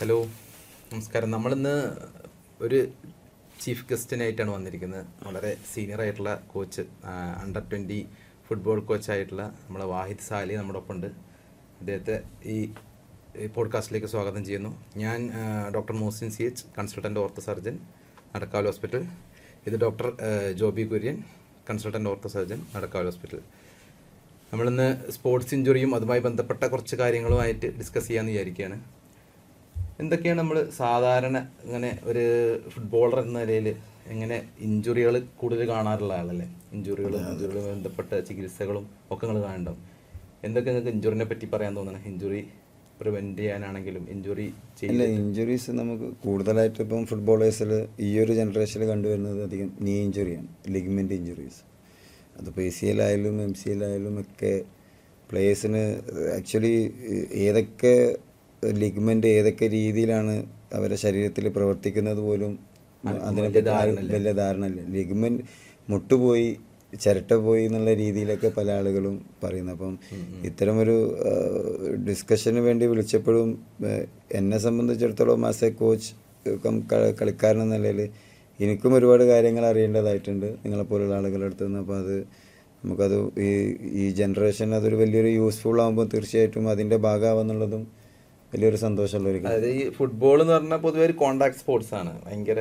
Hello നമസ്കാരം. നമ്മളിന്ന് ഒരു ചീഫ് ഗസ്റ്റിനായിട്ടാണ് വന്നിരിക്കുന്നത്. വളരെ സീനിയർ ആയിട്ടുള്ള കോച്ച് അണ്ടർ ട്വന്റി ഫുട്ബോൾ കോച്ചായിട്ടുള്ള നമ്മളെ വാഹിദ് സാലി നമ്മുടെ ഒപ്പം ഉണ്ട് അദ്ദേഹത്തെ ഈ പോഡ്കാസ്റ്റിലേക്ക് സ്വാഗതം ചെയ്യുന്നു. ഞാൻ doctor Mohsin C H consultant ortho surgeon Nadakkavu hospital ഇത് doctor Joby Kurian consultant ortho surgeon Nadakkavu hospital നമ്മളിന്ന് സ്പോർട്സ് ഇഞ്ചുറിയും അതുമായി ബന്ധപ്പെട്ട കുറച്ച് കാര്യങ്ങളുമായിട്ട് ഡിസ്കസ് ചെയ്യാമെന്ന് വിചാരിക്കുകയാണ്. എന്തൊക്കെയാണ് നമ്മൾ സാധാരണ ഇങ്ങനെ ഒരു ഫുട്ബോളർ എന്ന നിലയിൽ എങ്ങനെ ഇഞ്ചുറികൾ കൂടുതൽ കാണാറുള്ള ആളല്ലേ? ഇഞ്ചുറികളും ഇഞ്ചുറികളും ബന്ധപ്പെട്ട ചികിത്സകളും ഒക്കെ നിങ്ങൾ കാണുന്നുണ്ടാവും. എന്തൊക്കെ നിങ്ങൾക്ക് ഇഞ്ചുറിനെ പറ്റി പറയാൻ തോന്നണം? ഇഞ്ചുറി പ്രിവെന്റ് ചെയ്യാനാണെങ്കിലും ഇഞ്ചുറി ഇല്ല ഇഞ്ചുറീസ് നമുക്ക് കൂടുതലായിട്ട് ഇപ്പം ഫുട്ബോളേഴ്സിൽ ഈ ഒരു ജനറേഷനിൽ കണ്ടുവരുന്നത് അധികം നീ ഇഞ്ചുറിയാണ് ലിഗ്മെന്റ് ഇഞ്ചുറീസ് അതിപ്പോൾ എ സി എൽ ആയാലും എം സി എൽ ആയാലും ഒക്കെ പ്ലേയേഴ്സിന് ആക്ച്വലി ഏതൊക്കെ ലിഗ്മെന്റ് ഏതൊക്കെ രീതിയിലാണ് അവരുടെ ശരീരത്തിൽ പ്രവർത്തിക്കുന്നത് പോലും അതിനെപ്പറ്റി വലിയ ധാരണ അല്ല ലിഗ്മെന്റ് മുട്ടുപോയി ചിരട്ട പോയി എന്നുള്ള രീതിയിലൊക്കെ പല ആളുകളും പറയുന്നത് അപ്പം ഇത്തരമൊരു ഡിസ്കഷന് വേണ്ടി വിളിച്ചപ്പോഴും എന്നെ സംബന്ധിച്ചിടത്തോളം ആസ് എ കോച്ച് കളിക്കാരൻ എന്ന നിലയിൽ എനിക്കും ഒരുപാട് കാര്യങ്ങൾ അറിയേണ്ടതായിട്ടുണ്ട് നിങ്ങളെപ്പോലുള്ള ആളുകളുടെ അടുത്ത് നിന്ന്. അപ്പോൾ അത് നമുക്കത് ഈ ഈ ജനറേഷൻ അതൊരു വലിയൊരു യൂസ്ഫുൾ ആകുമ്പോൾ തീർച്ചയായിട്ടും അതിന്റെ ഭാഗമാവുന്നുള്ളതും വലിയൊരു സന്തോഷമുള്ള ഒരു കാര്യം അതായത് ഈ ഫുട്ബോൾ എന്ന് പറഞ്ഞാൽ പൊതുവെ ഒരു കോണ്ടാക്ട് സ്പോർട്സ് ആണ്. ഭയങ്കര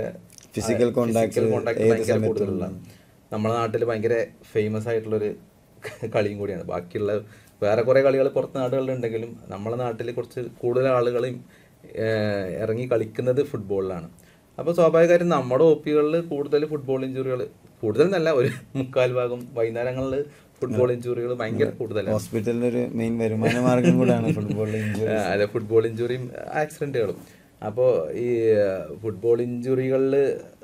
ഫിസിക്കൽ കോണ്ടാക്ട് ഭയങ്കര കൂടുതലുള്ള. നമ്മുടെ നാട്ടിൽ ഭയങ്കര ഫേമസ് ആയിട്ടുള്ളൊരു കളിയും കൂടിയാണ്. ബാക്കിയുള്ള വേറെ കുറേ കളികൾ പുറത്ത് നാടുകളിലുണ്ടെങ്കിലും നമ്മളെ നാട്ടിൽ കുറച്ച് കൂടുതൽ ആളുകളെയും ഇറങ്ങി കളിക്കുന്നത് ഫുട്ബോളിലാണ് അപ്പോൾ സ്വാഭാവികമായിട്ടും നമ്മുടെ ഒ പികളിൽ കൂടുതൽ ഫുട്ബോൾ ഇഞ്ചുറികൾ കൂടുതൽ നല്ല ഒരു മുക്കാൽ ഭാഗം വൈകുന്നേരങ്ങളിൽ ഫുട്ബോൾ ഇഞ്ചുറികൾ ഭയങ്കര കൂടുതലാണ്. ഹോസ്പിറ്റലിന്റെ ഒരു മെയിൻ വരുമാന മാർഗം കൂടാണ് ഫുട്ബോൾ ഇഞ്ചുറി അതെ ഫുട്ബോൾ ഇഞ്ചുറിയും ആക്സിഡന്റുകളും അപ്പോൾ ഈ ഫുട്ബോൾ ഇഞ്ചുറികളിൽ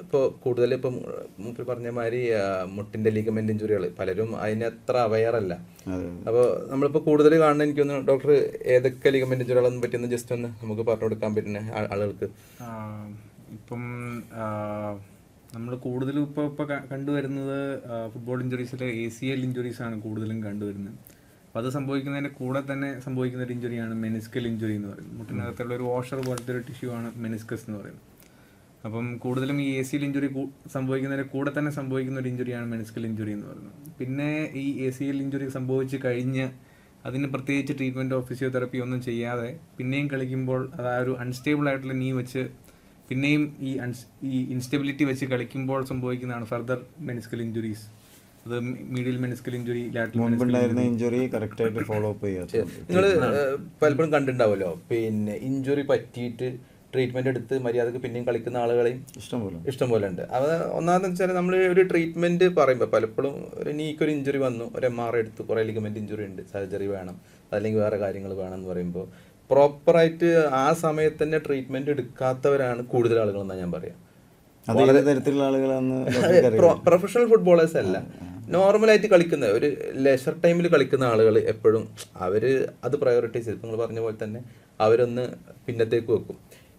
ഇപ്പോൾ കൂടുതൽ ഇപ്പം മൂപ്പർ പറഞ്ഞ മാതിരി മുട്ടിന്റെ മുട്ടിന്റെ ലിഗമെന്റ് ഇഞ്ചുറികൾ പലരും അതിന് അത്ര അവയർ അല്ല. അപ്പോൾ നമ്മളിപ്പോൾ കൂടുതൽ കാണുന്ന എനിക്കൊന്ന് ഡോക്ടർ ഏതൊക്കെ ലിഗമെന്റ് ഇഞ്ചുറികളൊന്നും പറ്റിയെന്ന് ജസ്റ്റ് ഒന്ന് നമുക്ക് പറഞ്ഞു കൊടുക്കാൻ പറ്റുന്ന ആളുകൾക്ക്. ഇപ്പം നമ്മൾ കൂടുതലും ഇപ്പോൾ ഇപ്പോൾ കണ്ടുവരുന്നത് ഫുട്ബോൾ ഇഞ്ചുറീസിലെ എ സി എൽ ഇഞ്ചുറീസ് ആണ് കൂടുതലും കണ്ടുവരുന്നത്. അപ്പോൾ അത് സംഭവിക്കുന്നതിന്റെ കൂടെ തന്നെ സംഭവിക്കുന്ന ഒരു ഇഞ്ചുറിയാണ് മെനിസ്കൽ ഇഞ്ചുറി എന്ന് പറയുന്നത്. മുട്ടിനകത്തുള്ള ഒരു വാഷർ പോലത്തെ ഒരു ടിഷ്യൂ ആണ് മെനിസ്കസ് എന്ന് പറയുന്നത്. അപ്പം കൂടുതലും ഈ എ സി എൽ ഇഞ്ചുറി സംഭവിക്കുന്നതിന്റെ കൂടെ തന്നെ സംഭവിക്കുന്ന ഒരു ഇഞ്ചുറിയാണ് മെനിസ്കൽ ഇഞ്ചുറി എന്ന് പറയുന്നത്. പിന്നെ ഈ എ സി എൽ ഇഞ്ചുറി സംഭവിച്ച് കഴിഞ്ഞ് അതിന് പ്രത്യേകിച്ച് ട്രീറ്റ്മെന്റോ ഫിസിയോതെറപ്പി ഒന്നും ചെയ്യാതെ പിന്നെയും കളിക്കുമ്പോൾ അത് ഒരു അൺസ്റ്റേബിൾ ആയിട്ടുള്ള നീ വെച്ച് പിന്നെയും ഈ അൺസ് ഈ ഇൻസ്റ്റെബിലിറ്റി വെച്ച് കളിക്കുമ്പോൾ സംഭവിക്കുന്നതാണ് ഫർദർ മെനിസ്കൽ ഇഞ്ചുറീസ് അത് മീഡിയൽ മെനിസ്കൽ ഇഞ്ചുറി മുൻപുണ്ടായിരുന്ന ഇഞ്ചുറി കറക്റ്റായിട്ട് ഫോളോ അപ്പ് ചെയ്യാം. നിങ്ങൾ പലപ്പോഴും കണ്ടിട്ടുണ്ടാവുമല്ലോ. പിന്നെ ഇഞ്ചുറി പറ്റിയിട്ട് ട്രീറ്റ്മെന്റ് എടുത്ത് മര്യാദയ്ക്ക് പിന്നെയും കളിക്കുന്ന ആളുകളെയും ഇഷ്ടംപോലെ. ഇഷ്ടംപോലെ ഉണ്ട്. അത് ഒന്നാമെന്ന് വെച്ചാൽ നമ്മൾ ഒരു ട്രീറ്റ്മെന്റ് പറയുമ്പോൾ പലപ്പോഴും ഒരു നീക്ക് ഒരു ഇഞ്ചുറി വന്നു. ഒരു എം ആർ എടുത്ത് കുറേ ലിഗമെന്റ് ഇഞ്ചുറി ഉണ്ട്. സർജറി വേണം. അല്ലെങ്കിൽ വേറെ കാര്യങ്ങൾ വേണം എന്ന് പറയുമ്പോൾ പ്രോപ്പറായിട്ട് ആ സമയത്ത് തന്നെ ട്രീറ്റ്മെന്റ് എടുക്കാത്തവരാണ് കൂടുതൽ ആളുകൾ എന്നാണ് ഞാൻ പറയാം. തരത്തിലുള്ള ആളുകളാണ് പ്രൊഫഷണൽ ഫുട്ബോളേഴ്സ് അല്ല. നോർമലായിട്ട് കളിക്കുന്ന ഒരു ലെഷർ ടൈമിൽ കളിക്കുന്ന ആളുകൾ എപ്പോഴും അവർ അത് പ്രയോറിറ്റൈസ് ചെയ്ത് നിങ്ങൾ പറഞ്ഞ പോലെ തന്നെ അവരൊന്ന് പിന്നത്തേക്ക് വെക്കും.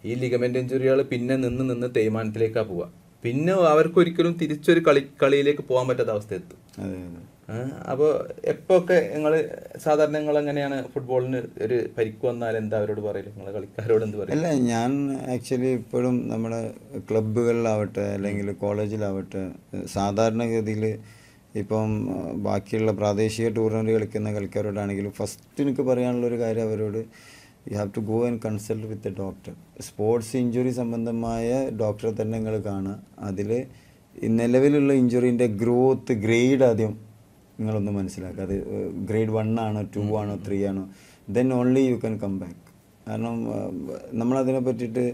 ഈ ലിഗമെന്റ് ഇഞ്ചുറികൾ പിന്നെ നിന്ന് നിന്ന് തേയ്മാനത്തിലേക്കാണ് പോവുക. പിന്നെ അവർക്കൊരിക്കലും തിരിച്ചൊരു കളി കളിയിലേക്ക് പോകാൻ പറ്റാത്ത അവസ്ഥ എത്തും. അപ്പോൾ എപ്പോഴൊക്കെ നിങ്ങൾ സാധാരണ നിങ്ങൾ എങ്ങനെയാണ് ഫുട്ബോളിന് ഒരു പരിക്ക് വന്നാൽ എന്താ അവരോട് പറയൽ? നിങ്ങൾ കളിക്കാരോട് എന്ത് പറയും അല്ല ഞാൻ ആക്ച്വലി ഇപ്പോഴും നമ്മുടെ ക്ലബ്ബുകളിലാവട്ടെ അല്ലെങ്കിൽ കോളേജിലാവട്ടെ സാധാരണഗതിയിൽ ഇപ്പം ബാക്കിയുള്ള പ്രാദേശിക ടൂർണമെന്റ് കളിക്കുന്ന കളിക്കാരോടാണെങ്കിലും ഫസ്റ്റ് എനിക്ക് പറയാനുള്ള ഒരു കാര്യം അവരോട് you have to go and consult with a doctor sports injury സംബന്ധമായ ഡോക്ടറെ തന്നെ നിങ്ങൾ കാണുക. അതിൽ നിലവിലുള്ള ഇഞ്ചുറീന്റെ ഗ്രോത്ത് ഗ്രേഡ് ആദ്യം നിങ്ങളൊന്ന് മനസ്സിലാക്കുക അത് ഗ്രേഡ് വൺ ആണോ ടു ആണോ ത്രീ ആണോ then only you can come back കാരണം നമ്മളതിനെ പറ്റിയിട്ട്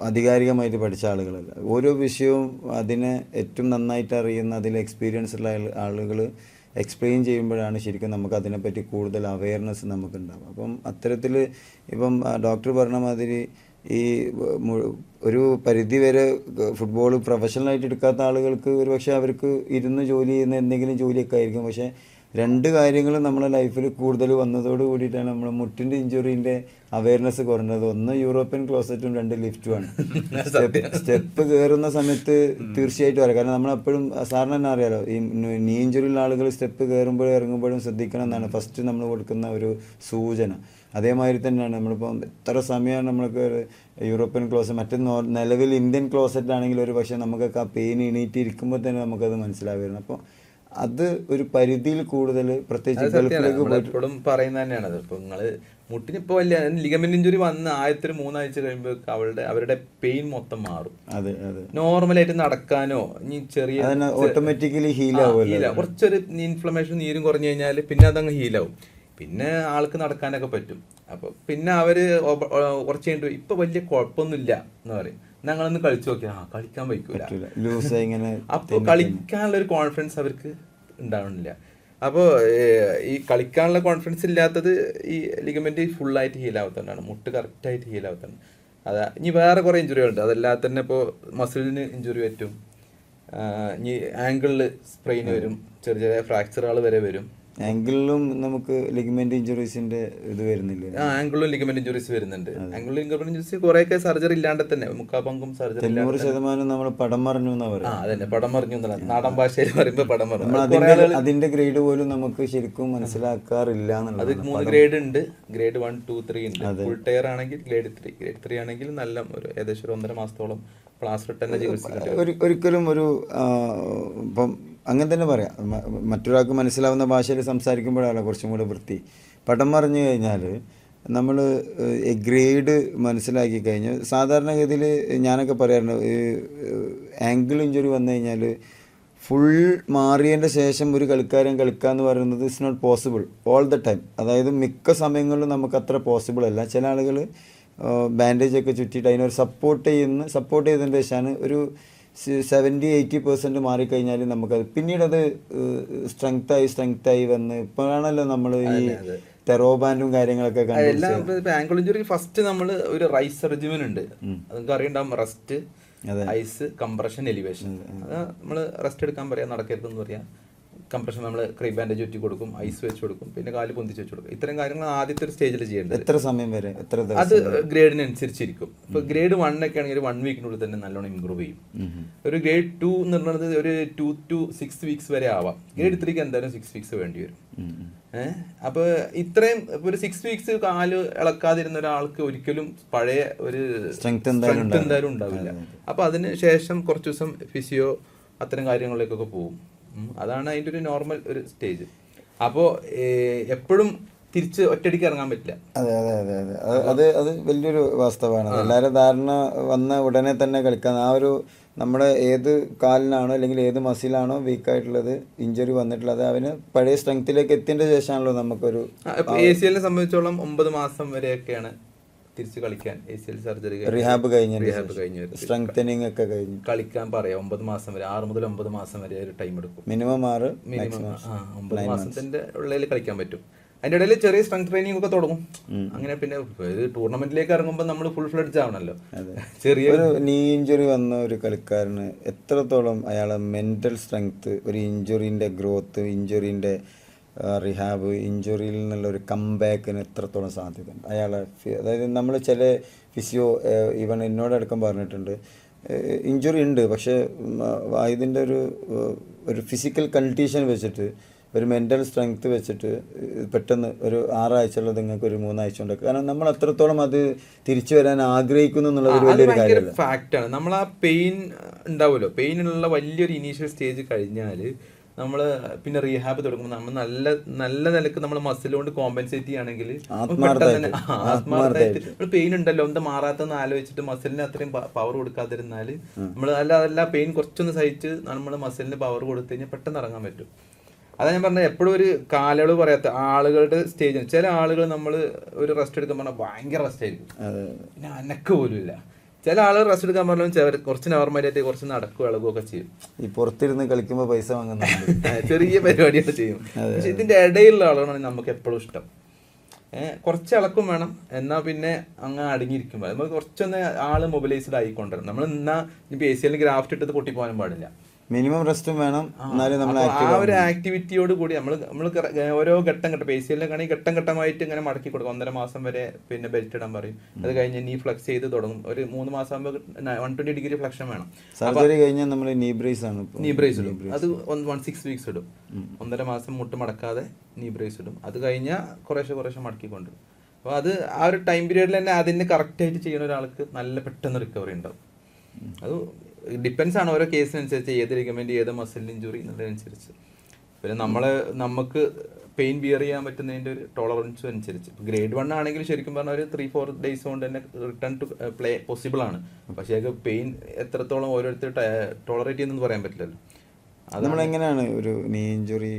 ആധികാരികമായിട്ട് പഠിച്ച ആളുകളല്ല. ഓരോ വിഷയവും അതിനെ ഏറ്റവും നന്നായിട്ട് അറിയുന്ന അതിൽ എക്സ്പീരിയൻസ് ഉള്ള ആളുകൾ എക്സ്പ്ലെയിൻ ചെയ്യുമ്പോഴാണ് ശരിക്കും നമുക്ക് അതിനെപ്പറ്റി കൂടുതൽ അവയർനെസ് നമുക്കുണ്ടാവും അപ്പം അത്തരത്തിൽ ഇപ്പം ഡോക്ടർ പറഞ്ഞ മാതിരി ഈ ഒരു പരിധി വരെ ഫുട്ബോൾ പ്രൊഫഷണലായിട്ട് എടുക്കാത്ത ആളുകൾക്ക് ഒരു പക്ഷേ അവർക്ക് ഇരുന്ന് ജോലി ചെയ്യുന്ന എന്തെങ്കിലും ജോലിയൊക്കെ ആയിരിക്കും. പക്ഷേ രണ്ട് കാര്യങ്ങളും നമ്മളെ ലൈഫിൽ കൂടുതൽ വന്നതോട് കൂടിയിട്ടാണ് നമ്മൾ മുട്ടിന്റെ ഇഞ്ചുറീന്റെ അവയർനെസ് കുറഞ്ഞത്. ഒന്ന് യൂറോപ്യൻ ക്ലോസറ്റും രണ്ട് ലിഫ്റ്റുമാണ് സ്റ്റെപ്പ് കയറുന്ന സമയത്ത് തീർച്ചയായിട്ടും അറിയാം കാരണം നമ്മളെപ്പോഴും സാറിന് തന്നെ അറിയാലോ ഈ നീ ഇഞ്ചുറിയുള്ള ആളുകൾ സ്റ്റെപ്പ് കയറുമ്പോഴും ഇറങ്ങുമ്പോഴും ശ്രദ്ധിക്കണം എന്നാണ് ഫസ്റ്റ് നമ്മൾ കൊടുക്കുന്ന ഒരു സൂചന. അതേമാതിരി തന്നെയാണ് നമ്മളിപ്പോൾ എത്ര സമയമാണ് നമ്മൾക്ക് യൂറോപ്യൻ ക്ലോസറ്റ് മറ്റേ നിലവിൽ ഇന്ത്യൻ ക്ലോസറ്റ് ആണെങ്കിൽ ഒരു പക്ഷേ നമുക്കൊക്കെ ആ പെയിൻ എണീറ്റിരിക്കുമ്പോൾ തന്നെ നമുക്കത് മനസ്സിലാവുമായിരുന്നു അപ്പോൾ അത് ഒരു പരിധിയിൽ കൂടുതൽ പ്രത്യേകിച്ച് എപ്പോഴും പറയുന്ന തന്നെയാണ് അത്. ഇപ്പൊ നിങ്ങൾ മുട്ടിന് ഇപ്പൊ വലിയ ലിഗമെന്റ് ഇഞ്ചുറി വന്ന് ആദ്യത്തെ ഒരു മൂന്നാഴ്ച കഴിയുമ്പോൾ അവളുടെ അവരുടെ പെയിൻ മൊത്തം മാറും. അതെ അതെ. നോർമലായിട്ട് നടക്കാനോ ഇനി ചെറിയ ഓട്ടോമാറ്റിക്കലി ഹീൽ ആവും. കുറച്ചൊരു ഇൻഫ്ലമേഷൻ നീരും കുറഞ്ഞു കഴിഞ്ഞാൽ പിന്നെ അതങ്ങ് ഹീലാവും പിന്നെ ആൾക്ക് നടക്കാനൊക്കെ പറ്റും. അപ്പൊ പിന്നെ അവർ കുറച്ച് കഴിഞ്ഞിട്ട് ഇപ്പൊ വലിയ കുഴപ്പമൊന്നുമില്ല എന്ന് പറയും. ഞങ്ങളൊന്ന് കളിച്ചു നോക്കിയാൽ ആ കളിക്കാൻ പറ്റില്ല പറ്റൂല. ഇങ്ങനെ അപ്പോൾ കളിക്കാനുള്ള ഒരു കോൺഫിഡൻസ് അവർക്ക് ഉണ്ടാവണില്ല. അപ്പോൾ ഈ കളിക്കാനുള്ള കോൺഫിഡൻസ് ഇല്ലാത്തത് ഈ ലിഗമെന്റ് ആയിട്ട് ഹീൽ ആവത്തോണ്ടാണ് മുട്ട് കറക്റ്റായിട്ട് ഹീൽ ആവത്തോണ്ട് അതാ ഇനി വേറെ കുറേ ഇഞ്ചുറികളുണ്ട് അതല്ലാതെ തന്നെ ഇപ്പോൾ മസിലിന് ഇഞ്ചുറി പറ്റും. ഇനി ആംഗിളിൽ സ്പ്രെയിൻ വരും. ചെറിയ ചെറിയ ഫ്രാക്ചറുകൾ വരെ വരും. ആംഗിളിലും നമുക്ക് ലിഗമെന്റ് ഇഞ്ചുറീസിന്റെ ഇത് വരുന്നില്ല? ആ ആംഗിളിലും ലിഗമെന്റ് ഇഞ്ചുറീസ് വരുന്നുണ്ട്. ആംഗിളിലും ലിഗമെന്റ് ഇഞ്ചുറീസ് കുറെയൊക്കെ സർജറി ഇല്ലാണ്ട് തന്നെ. മുക്കാൽ പങ്കും സർജറി തൊണ്ണൂറ് ശതമാനം നമ്മൾ പടം മറിഞ്ഞു എന്നാ ആ അതെ അതന്നെ. പടം മറിഞ്ഞു എന്നല്ല നാടൻ ഭാഷയിൽ പറയുമ്പോൾ പടം മറിഞ്ഞു. അതിന്റെ ഗ്രേഡ് പോലും നമുക്ക് ശരിക്കും മനസ്സിലാക്കാറില്ല അത് മൂന്ന് ഗ്രേഡ് ഉണ്ട്. ഗ്രേഡ് വൺ ടു ത്രീ ഉണ്ട്. ഫുൾ ടയർ ആണെങ്കിൽ ഗ്രേഡ് ത്രീ ഗ്രേഡ് ത്രീ ആണെങ്കിൽ നല്ല ഒരു ഏകദേശം ഒരു ഒന്നര മാസത്തോളം പ്ലാസ്റ്റർ തന്നെ ഒരിക്കലും ഒരു ഇപ്പം അങ്ങനെ തന്നെ പറയാം. മറ്റൊരാൾക്ക് മനസ്സിലാവുന്ന ഭാഷയിൽ സംസാരിക്കുമ്പോഴാണ് കുറച്ചും കൂടെ വൃത്തി. പടം പറഞ്ഞു കഴിഞ്ഞാൽ നമ്മൾ ഗ്രേഡ് മനസ്സിലാക്കി കഴിഞ്ഞാൽ സാധാരണഗതിയിൽ ഞാനൊക്കെ പറയാറുണ്ട് ആംഗിൾ ഇഞ്ചുറി വന്നു കഴിഞ്ഞാൽ ഫുൾ മാറിയതിന്റെ ശേഷം ഒരു കളിക്കാരൻ കളിക്കുക എന്ന് പറയുന്നത് it's not possible all the time അതായത് മിക്ക സമയങ്ങളിലും നമുക്ക് അത്ര പോസിബിൾ അല്ല. ചില ആളുകൾ ബാൻഡേജ് ഒക്കെ ചുറ്റിയിട്ട് അതിനൊരു സപ്പോർട്ട് ചെയ്യുന്ന സപ്പോർട്ട് ചെയ്തതിന്റെ ശേഷമാണ് ഒരു സെവന്റി എയ്റ്റി പെർസെന്റ് മാറിക്കഴിഞ്ഞാൽ നമുക്കത് സ്ട്രെങ്ത് ആയി വന്ന് ഇപ്പോഴാണല്ലോ നമ്മൾ ഈ തെറോബാൻഡും കാര്യങ്ങളൊക്കെ എല്ലാം ആംഗിൾ ഇഞ്ചുറി ഫസ്റ്റ് നമ്മൾ ഒരു റൈസ് റെജിമൻ ഉണ്ട്. നിങ്ങൾക്ക് അറിയണ്ടാവും റെസ്റ്റ് ഐസ് കംപ്രഷൻ എലിവേഷൻ അത് നമ്മൾ റെസ്റ്റ് എടുക്കാൻ പറയാം നടക്കരുതെന്ന് പറയാം. കംപ്രഷൻ നമ്മൾ ക്രീ ബാൻഡേജ് ചുറ്റി കൊടുക്കും ഐസ് വെച്ച് കൊടുക്കും പിന്നെ കാൽ പൊന്തിച്ച് വെച്ച് കൊടുക്കും. ഇത്തരം കാര്യങ്ങൾ ആദ്യത്തെ ഒരു സ്റ്റേജിൽ ചെയ്യേണ്ടത്. എത്ര സമയം വരെ? എത്ര അത് ഗ്രേഡിനനുസരിച്ചിരിക്കും. ഇപ്പൊ ഗ്രേഡ് വൺ ഒക്കെ ആണെങ്കിൽ വൺ വീക്കിനുള്ളിൽ തന്നെ നല്ലോണം ഇമ്പ്രൂവ് ചെയ്യും. ഒരു ഗ്രേഡ് ടു എന്ന് പറയുന്നത് ഒരു ടു ടു സിക്സ് വീക്സ് വരെ ആവാം. ഗ്രേഡ് ത്രീക്ക് എന്തായാലും സിക്സ് വീക്സ് വേണ്ടി വരും. ഏഹ് അപ്പൊ ഇത്രയും ഒരു സിക്സ് വീക്സ് കാൽ ഇളക്കാതിരുന്ന ഒരാൾക്ക് ഒരിക്കലും പഴയ ഒരു സ്ട്രെങ്ത് എന്തായാലും ഉണ്ടാവില്ല. അപ്പൊ അതിന് ശേഷം കുറച്ച് ദിവസം ഫിസിയോ അത്തരം കാര്യങ്ങളിലേക്കൊക്കെ പോകും. അതാണ് അതിന്റെ ഒരു നോർമൽ ഒരു സ്റ്റേജ് അപ്പോ എപ്പോഴും തിരിച്ച് ഒറ്റടിക്ക് ഇറങ്ങാൻ പറ്റില്ല. അതെ അതെ അതെ അതെ. അത് അത് അത് വലിയൊരു വാസ്തവമാണ്. എല്ലാവരും ധാരണ വന്ന ഉടനെ തന്നെ കളിക്കാൻ ആ ഒരു നമ്മുടെ ഏത് കാലിനാണോ അല്ലെങ്കിൽ ഏത് മസിലാണോ വീക്ക് ആയിട്ടുള്ളത് ഇഞ്ചുറി വന്നിട്ടുള്ളത് അവന് പഴയ സ്ട്രെങ്ത്തിലേക്ക് എത്തിയതിന്റെ ശേഷമാണല്ലോ നമുക്കൊരു എ സി എല്ലിനെ സംബന്ധിച്ചോളം ഒമ്പത് മാസം വരെയൊക്കെയാണ് തിരിച്ച് കളിക്കാൻ A C L surgery rehab കഴിഞ്ഞ റിഹാബ് കഴിഞ്ഞ്. സ്ട്രെങ്തനിങ് ഒക്കെ കഴിഞ്ഞ്. കളിക്കാൻ പറയാം ഒമ്പത് മാസം വരെ ആറ് മുതൽ ഒമ്പത് മാസം വരെ ഒരു ടൈം എടുക്കും. മിനിമം ആറ് മിനിമം ഒമ്പത് മാസത്തിന്റെ ഉള്ളിൽ കളിക്കാൻ പറ്റും. അതിന്റെ ഇടയിൽ ചെറിയ സ്ട്രെങ്ത് ട്രെയിനിങ് ഒക്കെ തുടങ്ങും. അങ്ങനെ പിന്നെ ടൂർണമെന്റിലേക്ക് ഇറങ്ങുമ്പോൾ നമ്മൾ ഫുൾ ഫ്ലഡ്ജ് ആവണല്ലോ. ചെറിയ ഒരു നീ ഇഞ്ചുറി വന്ന ഒരു കളിക്കാരന് എത്രത്തോളം അയാളെ മെന്റൽ സ്ട്രെങ്ത് ഒരു ഇഞ്ചുറിന്റെ ഗ്രോത്ത് ഇഞ്ചുറീന്റെ റിഹാബ് ഇഞ്ചുറിയിൽ നിന്നുള്ള ഒരു കംബാക്കിന് എത്രത്തോളം സാധ്യതയുണ്ട്? അയാൾ അതായത് നമ്മൾ ചില ഫിസിയോ ഈവൺ എന്നോടടക്കം പറഞ്ഞിട്ടുണ്ട്. ഇഞ്ചുറി ഉണ്ട് പക്ഷേ ഇതിന്റെ ഒരു ഒരു ഫിസിക്കൽ കണ്ടീഷൻ വെച്ചിട്ട് ഒരു മെന്റൽ സ്ട്രെങ്ത് വെച്ചിട്ട് പെട്ടെന്ന് ഒരു ആറാഴ്ച ഉള്ളത് നിങ്ങൾക്ക് ഒരു മൂന്നാഴ്ച കൊണ്ടൊക്കെ. കാരണം നമ്മൾ അത്രത്തോളം അത് തിരിച്ചു വരാൻ ആഗ്രഹിക്കുന്നു എന്നുള്ളത് വലിയൊരു കാര്യമല്ല. ഫാക്റ്റ് ആണ്. നമ്മൾ ആ പെയിൻ ഉണ്ടാവുമല്ലോ പെയിനുള്ള വലിയൊരു ഇനീഷ്യൽ സ്റ്റേജ് കഴിഞ്ഞാൽ നമ്മൾ പിന്നെ റീഹാബ് തുടങ്ങുമ്പോൾ നമ്മൾ നല്ല നല്ല നിലയ്ക്ക് നമ്മൾ മസിൽ കൊണ്ട് കോമ്പൻസേറ്റ് ചെയ്യുകയാണെങ്കിൽ ആത്മാർത്ഥമായിട്ട്. പെയിൻ ഉണ്ടല്ലോ എന്താ മാറാത്തെന്ന് ആലോചിച്ചിട്ട് മസിലിന് അത്രയും പവർ കൊടുക്കാതിരുന്നാൽ നമ്മൾ അല്ല അതല്ല പെയിൻ കുറച്ചൊന്ന് സഹിച്ച് നമ്മൾ മസിലിന് പവർ കൊടുത്തു കഴിഞ്ഞാൽ പെട്ടെന്ന് ഇറങ്ങാൻ പറ്റും. അതാ ഞാൻ പറഞ്ഞത് എപ്പോഴും ഒരു കാലയളവ് പറയാത്ത ആളുകളുടെ സ്റ്റേജ് ചില ആളുകൾ നമ്മൾ ഒരു റെസ്റ്റ് എടുക്കാൻ പറഞ്ഞാൽ ഭയങ്കര റെസ്റ്റ് ആയിരിക്കും. പിന്നെ അനക്ക് പോലും ഇല്ല ചില ആളുകൾ റെസ്റ്റ് എടുക്കാൻ പറഞ്ഞാലും ചെറിയ കുറച്ച് നോർമലായിട്ട് കുറച്ച് നടക്കും ഇളകുകയൊക്കെ ചെയ്യും. ഈ പുറത്തിരുന്ന് കളിക്കുമ്പോൾ പൈസ വാങ്ങുന്ന ചെറിയ പരിപാടിയൊക്കെ ചെയ്യും. പക്ഷെ ഇതിന്റെ ഇടയിലുള്ള ആളുകളാണ് നമുക്ക് എപ്പോഴും ഇഷ്ടം. ഏഹ് കുറച്ച് ഇളക്കും വേണം എന്നാൽ പിന്നെ അങ്ങ് അടങ്ങിയിരിക്കുമ്പോൾ നമ്മൾ കുറച്ചൊന്ന് ആൾ മൊബിലൈസ്ഡ് ആയിക്കൊണ്ടിരുന്നു നമ്മൾ എന്നാൽ ഇനി എ സി എല്ലിൽ ഗ്രാഫ്റ്റ് ഇട്ടത് പൊട്ടിപ്പോകാനും പാടില്ല. മിനിമം റെസ്റ്റും വേണം. എന്നാലും നമ്മൾ ആ ഒരു ആക്ടിവിറ്റിയോട് കൂടി നമ്മൾ നമ്മൾ ഓരോ ഘട്ടം ഘട്ടം പി സി എല്ലിലാണെങ്കിൽ ഘട്ടം ഘട്ടമായിട്ട് ഇങ്ങനെ മടക്കി കൊടുക്കും. ഒന്നര മാസം വരെ പിന്നെ ബെൽറ്റ് ഇടാൻ പറയും. അത് കഴിഞ്ഞ് നീ ഫ്ലക്സ് ചെയ്ത് തുടങ്ങും. ഒരു മൂന്ന് മാസം ആകുമ്പോൾ വൺ ട്വന്റി ഡിഗ്രി ഫ്ലക്ഷൻ വേണം. സർജറി കഴിഞ്ഞാൽ നമ്മൾ നീ ബ്രേസ് ആണ് നീ ബ്രേസ് ഇടും. അത് വൺ സിക്സ് വീക്സ് ഇടും. ഒന്നര മാസം മുട്ട് മടക്കാതെ നീ ബ്രേസ് ഇടും. അത് കഴിഞ്ഞാൽ കുറേശ്ശെ കുറേശ്ശെ മടക്കിക്കൊണ്ട് അപ്പോൾ അത് ആ ഒരു ടൈം പീരീഡിൽ തന്നെ അതിന് കറക്റ്റ് ആയിട്ട് ചെയ്യുന്ന ഒരാൾക്ക് നല്ല പെട്ടെന്ന് റിക്കവറി ഉണ്ടാവും. അത് ഡിപ്പെൻസ് ആണ് ഓരോ കേസിനനുസരിച്ച് ഏത് ലിഗമെന്റ് ഏത് മസിൽ ഇഞ്ചുറി എന്നുള്ളതനുസരിച്ച് പിന്നെ നമ്മൾ നമുക്ക് പെയിൻ ബിയർ ചെയ്യാൻ പറ്റുന്നതിന്റെ ഒരു ടോളറൻസും അനുസരിച്ച്. ഗ്രേഡ് വൺ ആണെങ്കിൽ ശരിക്കും പറഞ്ഞാൽ ഒരു ത്രീ ഫോർ ഡേയ്സ് കൊണ്ട് തന്നെ റിട്ടേൺ ടു പ്ലേ പോസിബിൾ ആണ്. പക്ഷേ പെയിൻ എത്രത്തോളം ഓരോരുത്തർ ടോളറേറ്റ് ചെയ്യുന്നെന്ന് പറയാൻ പറ്റില്ലല്ലോ. അത് നമ്മൾ എങ്ങനെയാണ് ഒരു നീ ഇഞ്ചുറി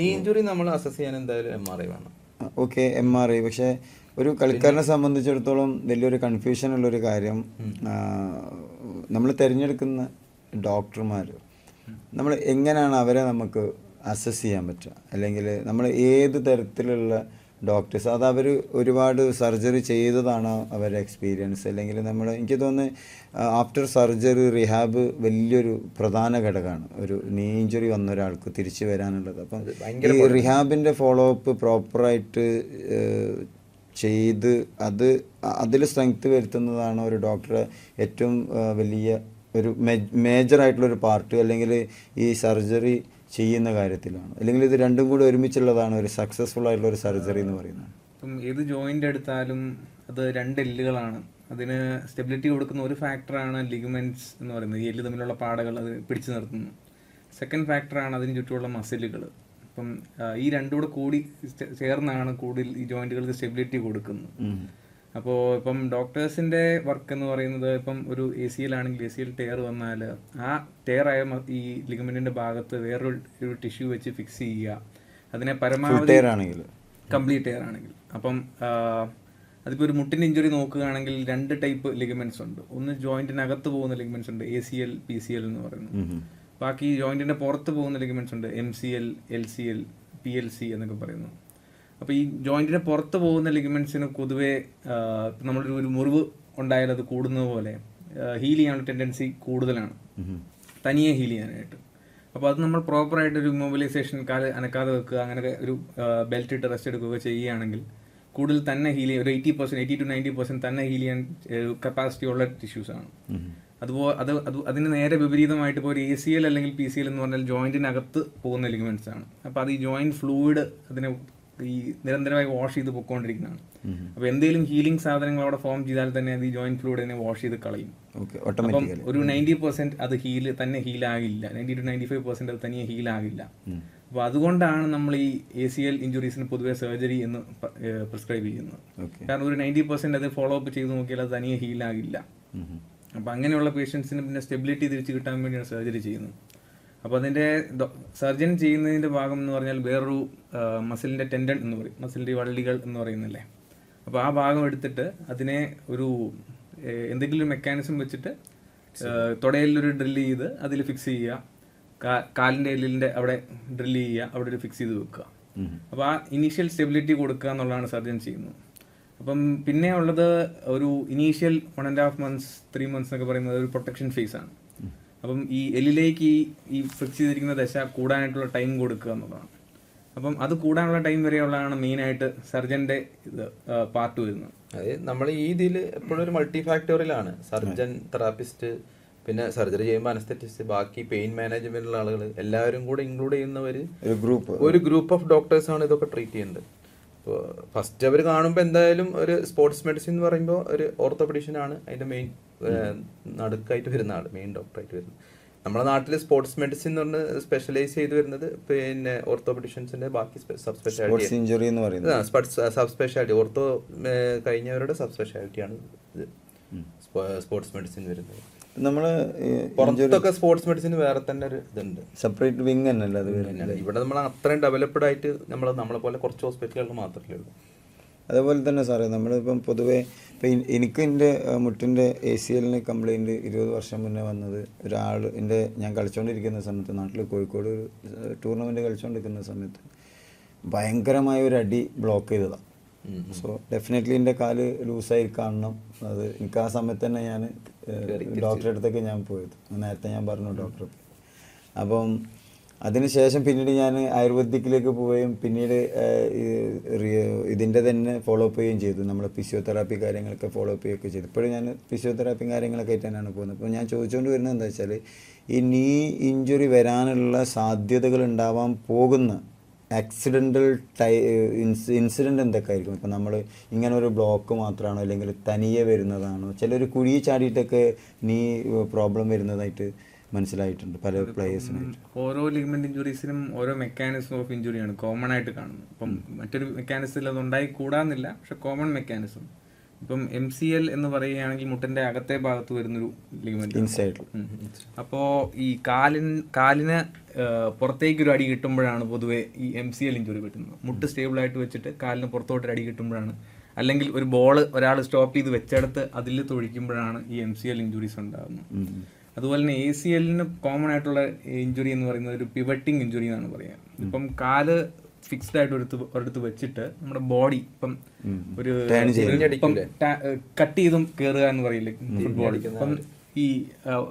നീ ഇഞ്ചുറി നമ്മൾ അസസ് ചെയ്യാൻ എന്തായാലും എം ആർ ഐ വേണം. ഓക്കെ എം ആർ ഐ പക്ഷേ ഒരു കളിക്കാരനെ സംബന്ധിച്ചിടത്തോളം വലിയൊരു കൺഫ്യൂഷൻ ഉള്ളൊരു കാര്യം നമ്മൾ തിരഞ്ഞെടുക്കുന്ന ഡോക്ടർമാർ നമ്മൾ എങ്ങനെയാണ് അവരെ നമുക്ക് അസസ് ചെയ്യാൻ പറ്റുക? അല്ലെങ്കിൽ നമ്മൾ ഏത് തരത്തിലുള്ള ഡോക്ടേഴ്സ് അത് അവർ ഒരുപാട് സർജറി ചെയ്തതാണ് അവരുടെ എക്സ്പീരിയൻസ് അല്ലെങ്കിൽ നമ്മൾ എനിക്ക് തോന്നുന്നത് ആഫ്റ്റർ സർജറി റിഹാബ് വലിയൊരു പ്രധാന ഘടകമാണ്. ഒരു നീ ഇഞ്ചുറി വന്ന ഒരാൾക്ക് തിരിച്ചു വരാനുള്ളത്. അപ്പം ഈ റിഹാബിന്റെ ഫോളോ അപ്പ് പ്രോപ്പറായിട്ട് ചെയ്ത് അത് അതിൽ സ്ട്രെങ്ത് വരുത്തുന്നതാണ് ഒരു ഡോക്ടറെ ഏറ്റവും വലിയ ഒരു മേജർ ആയിട്ടുള്ള ഒരു പാർട്ട് അല്ലെങ്കിൽ ഈ സർജറി ചെയ്യുന്ന കാര്യത്തിലാണ്. അല്ലെങ്കിൽ ഇത് രണ്ടും കൂടി ഒരുമിച്ചുള്ളതാണ് ഒരു സക്സസ്ഫുൾ ആയിട്ടുള്ള ഒരു സർജറി എന്ന് പറയുന്നത്. ഇപ്പം ഏത് ജോയിന്റ് എടുത്താലും അത് രണ്ട് എല്ലുകളാണ്. അതിന് സ്റ്റെബിലിറ്റി കൊടുക്കുന്ന ഒരു ഫാക്ടറാണ് ലിഗമെന്റ്സ് എന്ന് പറയുന്നത്. എല്ല് തമ്മിലുള്ള പാടകൾ അത് പിടിച്ചു നിർത്തുന്നു. സെക്കൻഡ് ഫാക്ടറാണ് അതിന് ചുറ്റുമുള്ള മസിലുകൾ അപ്പം ഈ രണ്ടും കൂടെ കൂടി ചേർന്നാണ് കൂടുതൽ ഈ ജോയിന്റുകൾക്ക് സ്റ്റെബിലിറ്റി കൊടുക്കുന്നത്. അപ്പോൾ ഇപ്പം ഡോക്ടേഴ്സിന്റെ വർക്ക് എന്ന് പറയുന്നത് ഇപ്പം ഒരു എ സി എൽ ആണെങ്കിൽ എ സി എൽ ടയർ വന്നാൽ ആ ടയർ ആയ ഈ ലിഗമെന്റിന്റെ ഭാഗത്ത് വേറൊരു ഒരു ടിഷ്യൂ വെച്ച് ഫിക്സ് ചെയ്യുക. അതിനെ പരമാവധി കംപ്ലീറ്റ് ടയർ ആണെങ്കിൽ. അപ്പം അതിപ്പോൾ ഒരു മുട്ടിന്റെ ഇഞ്ചുറി നോക്കുകയാണെങ്കിൽ രണ്ട് ടൈപ്പ് ലിഗമെന്റ്സ് ഉണ്ട്. ഒന്ന് ജോയിന്റിനകത്ത് പോകുന്ന ലിഗമെന്റ്സ് ഉണ്ട് A C L P C L എന്ന് പറയുന്നത്. ബാക്കി ജോയിന്റിന്റെ പുറത്ത് പോകുന്ന ലിഗമെന്റ്സ് ഉണ്ട്. M C L L C L P L C എന്നൊക്കെ പറയുന്നു. അപ്പോൾ ഈ ജോയിന്റിന്റെ പുറത്ത് പോകുന്ന ലിഗമെന്റ്സിന് പൊതുവേ നമ്മളൊരു ഒരു മുറിവ് ഉണ്ടായാൽ അത് കൂടുന്നത് പോലെ ഹീൽ ചെയ്യാനുള്ള ടെൻഡൻസി കൂടുതലാണ്. തനിയെ ഹീൽ ചെയ്യാനായിട്ട്. അപ്പോൾ അത് നമ്മൾ പ്രോപ്പറായിട്ട് ഒരു മൊബിലൈസേഷൻ കാൽ അനക്കാതെ വെക്കുക അങ്ങനെ ഒരു ബെൽറ്റ് ഇട്ട് റെസ്റ്റ് എടുക്കുക ചെയ്യുകയാണെങ്കിൽ കൂടുതൽ തന്നെ ഹീൽ ചെയ്യാൻ ഒരു eighty percent eighty to ninety percent തന്നെ ഹീൽ ചെയ്യാൻ കപ്പാസിറ്റി ഉള്ള ടിഷ്യൂസാണ് ആണ്. അതുപോലെ അത് അത് അതിന് നേരെ വിപരീതമായിട്ട് ഇപ്പോൾ ഒരു എ സി എൽ അല്ലെങ്കിൽ പി സി എൽ എന്ന് പറഞ്ഞാൽ ജോയിന്റിനകത്ത് പോകുന്ന ലിഗമെന്റ്സ് ആണ്. അപ്പോൾ അത് ഈ ജോയിന്റ് ഫ്ലൂയിഡ് അതിനെ ഈ നിരന്തരമായി വാഷ് ചെയ്ത് പൊക്കോണ്ടിരിക്കുന്നതാണ്. അപ്പോൾ എന്തെങ്കിലും ഹീലിംഗ് സാധനങ്ങൾ അവിടെ ഫോം ചെയ്താൽ തന്നെ അത് ഈ ജോയിന്റ് ഫ്ലൂയിഡിനെ വാഷ് ചെയ്ത് കളയും. അപ്പം ഒരു നയന്റി പെർസെന്റ് അത് ഹീൽ തന്നെ ഹീൽ ആകില്ല. Ninety to ninety five percent അത് തനിയെ ഹീൽ ആകില്ല. അപ്പോൾ അതുകൊണ്ടാണ് നമ്മൾ ഈ എ സി എൽ ഇഞ്ചുറീസിന് പൊതുവെ സർജറി എന്ന് പ്രിസ്ക്രൈബ് ചെയ്യുന്നത്. കാരണം ഒരു നയന്റി പെർസെന്റ് അത് ഫോളോ അപ്പ് ചെയ്ത് നോക്കിയാൽ അത് തനിയെ ഹീൽ ആകില്ല. അപ്പോൾ അങ്ങനെയുള്ള പേഷ്യൻസിന് പിന്നെ സ്റ്റെബിലിറ്റി തിരിച്ചു കിട്ടാൻ വേണ്ടിയാണ് സർജറി ചെയ്യുന്നത്. അപ്പോൾ അതിന്റെ സർജൻ ചെയ്യുന്നതിന്റെ ഭാഗം എന്ന് പറഞ്ഞാൽ വേറൊരു മസിലിന്റെ ടെൻഡൻ എന്ന് പറയും. മസിലിന്റെ വള്ളികൾ എന്ന് പറയുന്നില്ലേ അപ്പോൾ ആ ഭാഗം എടുത്തിട്ട് അതിനെ ഒരു എന്തെങ്കിലും ഒരു മെക്കാനിസം വെച്ചിട്ട് തുടയിലൊരു ഡ്രില്ല് ചെയ്ത് അതിൽ ഫിക്സ് ചെയ്യുക. കാലിന്റെ എല്ലിന്റെ അവിടെ ഡ്രില്ല് ചെയ്യുക. അവിടെ ഒരു ഫിക്സ് ചെയ്ത് വെക്കുക. അപ്പോൾ ആ ഇനീഷ്യൽ സ്റ്റെബിലിറ്റി കൊടുക്കുക എന്നുള്ളതാണ് സർജൻ ചെയ്യുന്നത്. അപ്പം പിന്നെ ഉള്ളത് ഒരു initial one and half months three months എന്നൊക്കെ പറയുന്നത് ഒരു പ്രൊട്ടക്ഷൻ ഫേസ് ആണ്. അപ്പം ഈ എല്ലിലേക്ക് ഈ ഈ ഫിക്സ് ചെയ്തിരിക്കുന്ന ദശ കൂടാനായിട്ടുള്ള ടൈം കൊടുക്കുക എന്നുള്ളതാണ്. അപ്പം അത് കൂടാനുള്ള ടൈം വരെയുള്ളതാണ് മെയിനായിട്ട് സർജന്റെ ഇത് പാർട്ട് വരുന്നത്. അതായത് നമ്മൾ ഈ ഇതിൽ എപ്പോഴും ഒരു മൾട്ടി ഫാക്ടോറിയലാണ് സർജൻ തെറാപ്പിസ്റ്റ് പിന്നെ സർജറി ചെയ്യുമ്പോൾ അനസ്തറ്റിസ്റ്റ് ബാക്കി പെയിൻ മാനേജ്മെന്റിലുള്ള ആളുകൾ എല്ലാവരും കൂടെ ഇൻക്ലൂഡ് ചെയ്യുന്നവർ ഒരു ഗ്രൂപ്പ് ഒരു ഗ്രൂപ്പ് ഓഫ് ഡോക്ടേഴ്സ് ആണ് ഇതൊക്കെ ട്രീറ്റ് ചെയ്യുന്നത്. ഇപ്പോൾ ഫസ്റ്റ് അവർ കാണുമ്പോൾ എന്തായാലും ഒരു സ്പോർട്സ് മെഡിസിൻ എന്ന് പറയുമ്പോൾ ഒരു ഓർത്തോപെഡിഷൻ ആണ് അതിന്റെ മെയിൻ നടുക്കായിട്ട് വരുന്ന ആൾ മെയിൻ ഡോക്ടറായിട്ട് വരുന്നത്. നമ്മുടെ നാട്ടിൽ സ്പോർട്സ് മെഡിസിൻ എന്ന് പറഞ്ഞ് സ്പെഷ്യലൈസ് ചെയ്ത് വരുന്നത് പിന്നെ ഓർത്തോപെഡിഷൻസിന്റെ ബാക്കി സബ് സ്പെഷ്യാലിറ്റി ഇഞ്ചുറി എന്ന് പറയുന്നത്. സബ് സ്പെഷ്യാലിറ്റി ഓർത്തോ കഴിഞ്ഞവരുടെ സബ് സ്പെഷ്യാലിറ്റിയാണ് ഇത്. സ്പോർട്സ് മെഡിസിൻ വരുന്നത്. നമ്മൾ പുറത്തൊക്കെ സ്പോർട്സ് മെഡിസിൻ വേറെ തന്നെ ഒരു ഇതുണ്ട്. സെപ്പറേറ്റ് വിങ് തന്നെയല്ലേ അത് വരുന്നത്? ഇവിടെ നമ്മൾ അത്രയും ഡെവലപ്ഡ് ആയിട്ട് നമ്മൾ നമ്മളെ പോലെ കുറച്ച് ഹോസ്പിറ്റലുകൾ മാത്രമേ ഉള്ളൂ. അതേപോലെ തന്നെ സാറേ നമ്മളിപ്പം പൊതുവേ ഇപ്പം എനിക്ക് എന്റെ മുട്ടിന്റെ എ സി എല്ലിന് കംപ്ലയിന്റ് ഇരുപത് വർഷം മുന്നേ വന്നത് ഒരാൾ എന്റെ ഞാൻ കളിച്ചുകൊണ്ടിരിക്കുന്ന സമയത്ത് നാട്ടിൽ കോഴിക്കോട് ഒരു ടൂർണമെന്റ് കളിച്ചുകൊണ്ടിരിക്കുന്ന സമയത്ത് ഭയങ്കരമായ ഒരു അടി ബ്ലോക്ക് ചെയ്തതാണ് സോ ഡെഫിനറ്റ്ലി എന്റെ കാൽ ലൂസായി കാണണം. അത് എനിക്ക് ആ സമയത്ത് തന്നെ ഞാൻ ഡോക്ടറെ അടുത്തേക്ക് ഞാൻ പോയത്. നേരത്തെ ഞാൻ പറഞ്ഞു ഡോക്ടർ അപ്പം അതിനുശേഷം പിന്നീട് ഞാൻ ആയുർവേദിക്കിലേക്ക് പോവുകയും പിന്നീട് ഇതിന്റെ തന്നെ ഫോളോ അപ്പ് ചെയ്യുകയും ചെയ്തു. നമ്മൾ ഫിസിയോതെറാപ്പി കാര്യങ്ങളൊക്കെ ഫോളോ അപ്പ് ചെയ്യുകയൊക്കെ ചെയ്തു. ഇപ്പോഴും ഞാൻ ഫിസിയോതെറാപ്പി കാര്യങ്ങളൊക്കെ ആയിട്ടാണ് തന്നെയാണ് പോകുന്നത്. അപ്പോൾ ഞാൻ ചോദിച്ചുകൊണ്ട് വരുന്നത് എന്താ വെച്ചാൽ ഈ നീ ഇഞ്ചുറി വരാനുള്ള സാധ്യതകൾ ഉണ്ടാവാൻ പോകുന്ന ആക്സിഡന്റൽ ടൈ ഇൻസിഡന്റ് എന്തൊക്കെ ആയിരിക്കും ഇപ്പം നമ്മൾ ഇങ്ങനെ ഒരു ബ്ലോക്ക് മാത്രമാണോ അല്ലെങ്കിൽ തനിയെ വരുന്നതാണോ? ചിലർ കുഴി ചാടിയിട്ടൊക്കെ നീ പ്രോബ്ലം വരുന്നതായിട്ട് മനസ്സിലായിട്ടുണ്ട് പല പ്ലേയേഴ്സിനായിട്ട് ഓരോ ലിഗ്മെന്റ് ഇഞ്ചുറീസിനും ഓരോ മെക്കാനിസം ഓഫ് ഇഞ്ചുറിയാണ് കോമൺ ആയിട്ട് കാണുന്നത്. അപ്പം മറ്റൊരു മെക്കാനിസത്തിൽ അത് ഉണ്ടായി കൂടാന്നില്ല പക്ഷെ കോമൺ മെക്കാനിസം ഇപ്പം എം സി എൽ എന്ന് പറയുകയാണെങ്കിൽ മുട്ടിന്റെ അകത്തെ ഭാഗത്ത് വരുന്നൊരു ലിഗമെന്റ് അപ്പോൾ ഈ കാലിന് ആ, പുറത്തേക്ക് ഒരു അടി കിട്ടുമ്പോഴാണ് പൊതുവെ ഈ എം സി എൽ ഇഞ്ചുറി കിട്ടുന്നത്. മുട്ട് സ്റ്റേബിൾ ആയിട്ട് വെച്ചിട്ട് കാലിന് പുറത്തോട്ട് ഒരു അടി കിട്ടുമ്പോഴാണ്. അല്ലെങ്കിൽ ഒരു ബോൾ ഒരാൾ സ്റ്റോപ്പ് ചെയ്ത് വെച്ചെടുത്ത് അതിൽ തൊഴിക്കുമ്പോഴാണ് ഈ എം സി എൽ ഇഞ്ചുറീസ് ഉണ്ടാകുന്നത്. അതുപോലെ തന്നെ എ സി എല്ലിന് കോമൺ ആയിട്ടുള്ള ഇഞ്ചുറി എന്ന് പറയുന്നത് ഒരു പിവട്ടിങ് ഇഞ്ചുറി എന്നാണ് പറയുക. ഇപ്പം കാൽ ഫിക്സ്ഡ് ആയിട്ട് ഒരിടത്ത് ഒരിടത്ത് വെച്ചിട്ട് നമ്മുടെ ബോഡി ഇപ്പം ഒരു കട്ട് ചെയ്തും കയറുക എന്ന് പറയില്ലേ ഫുട്ബോൾ ഇപ്പം ഈ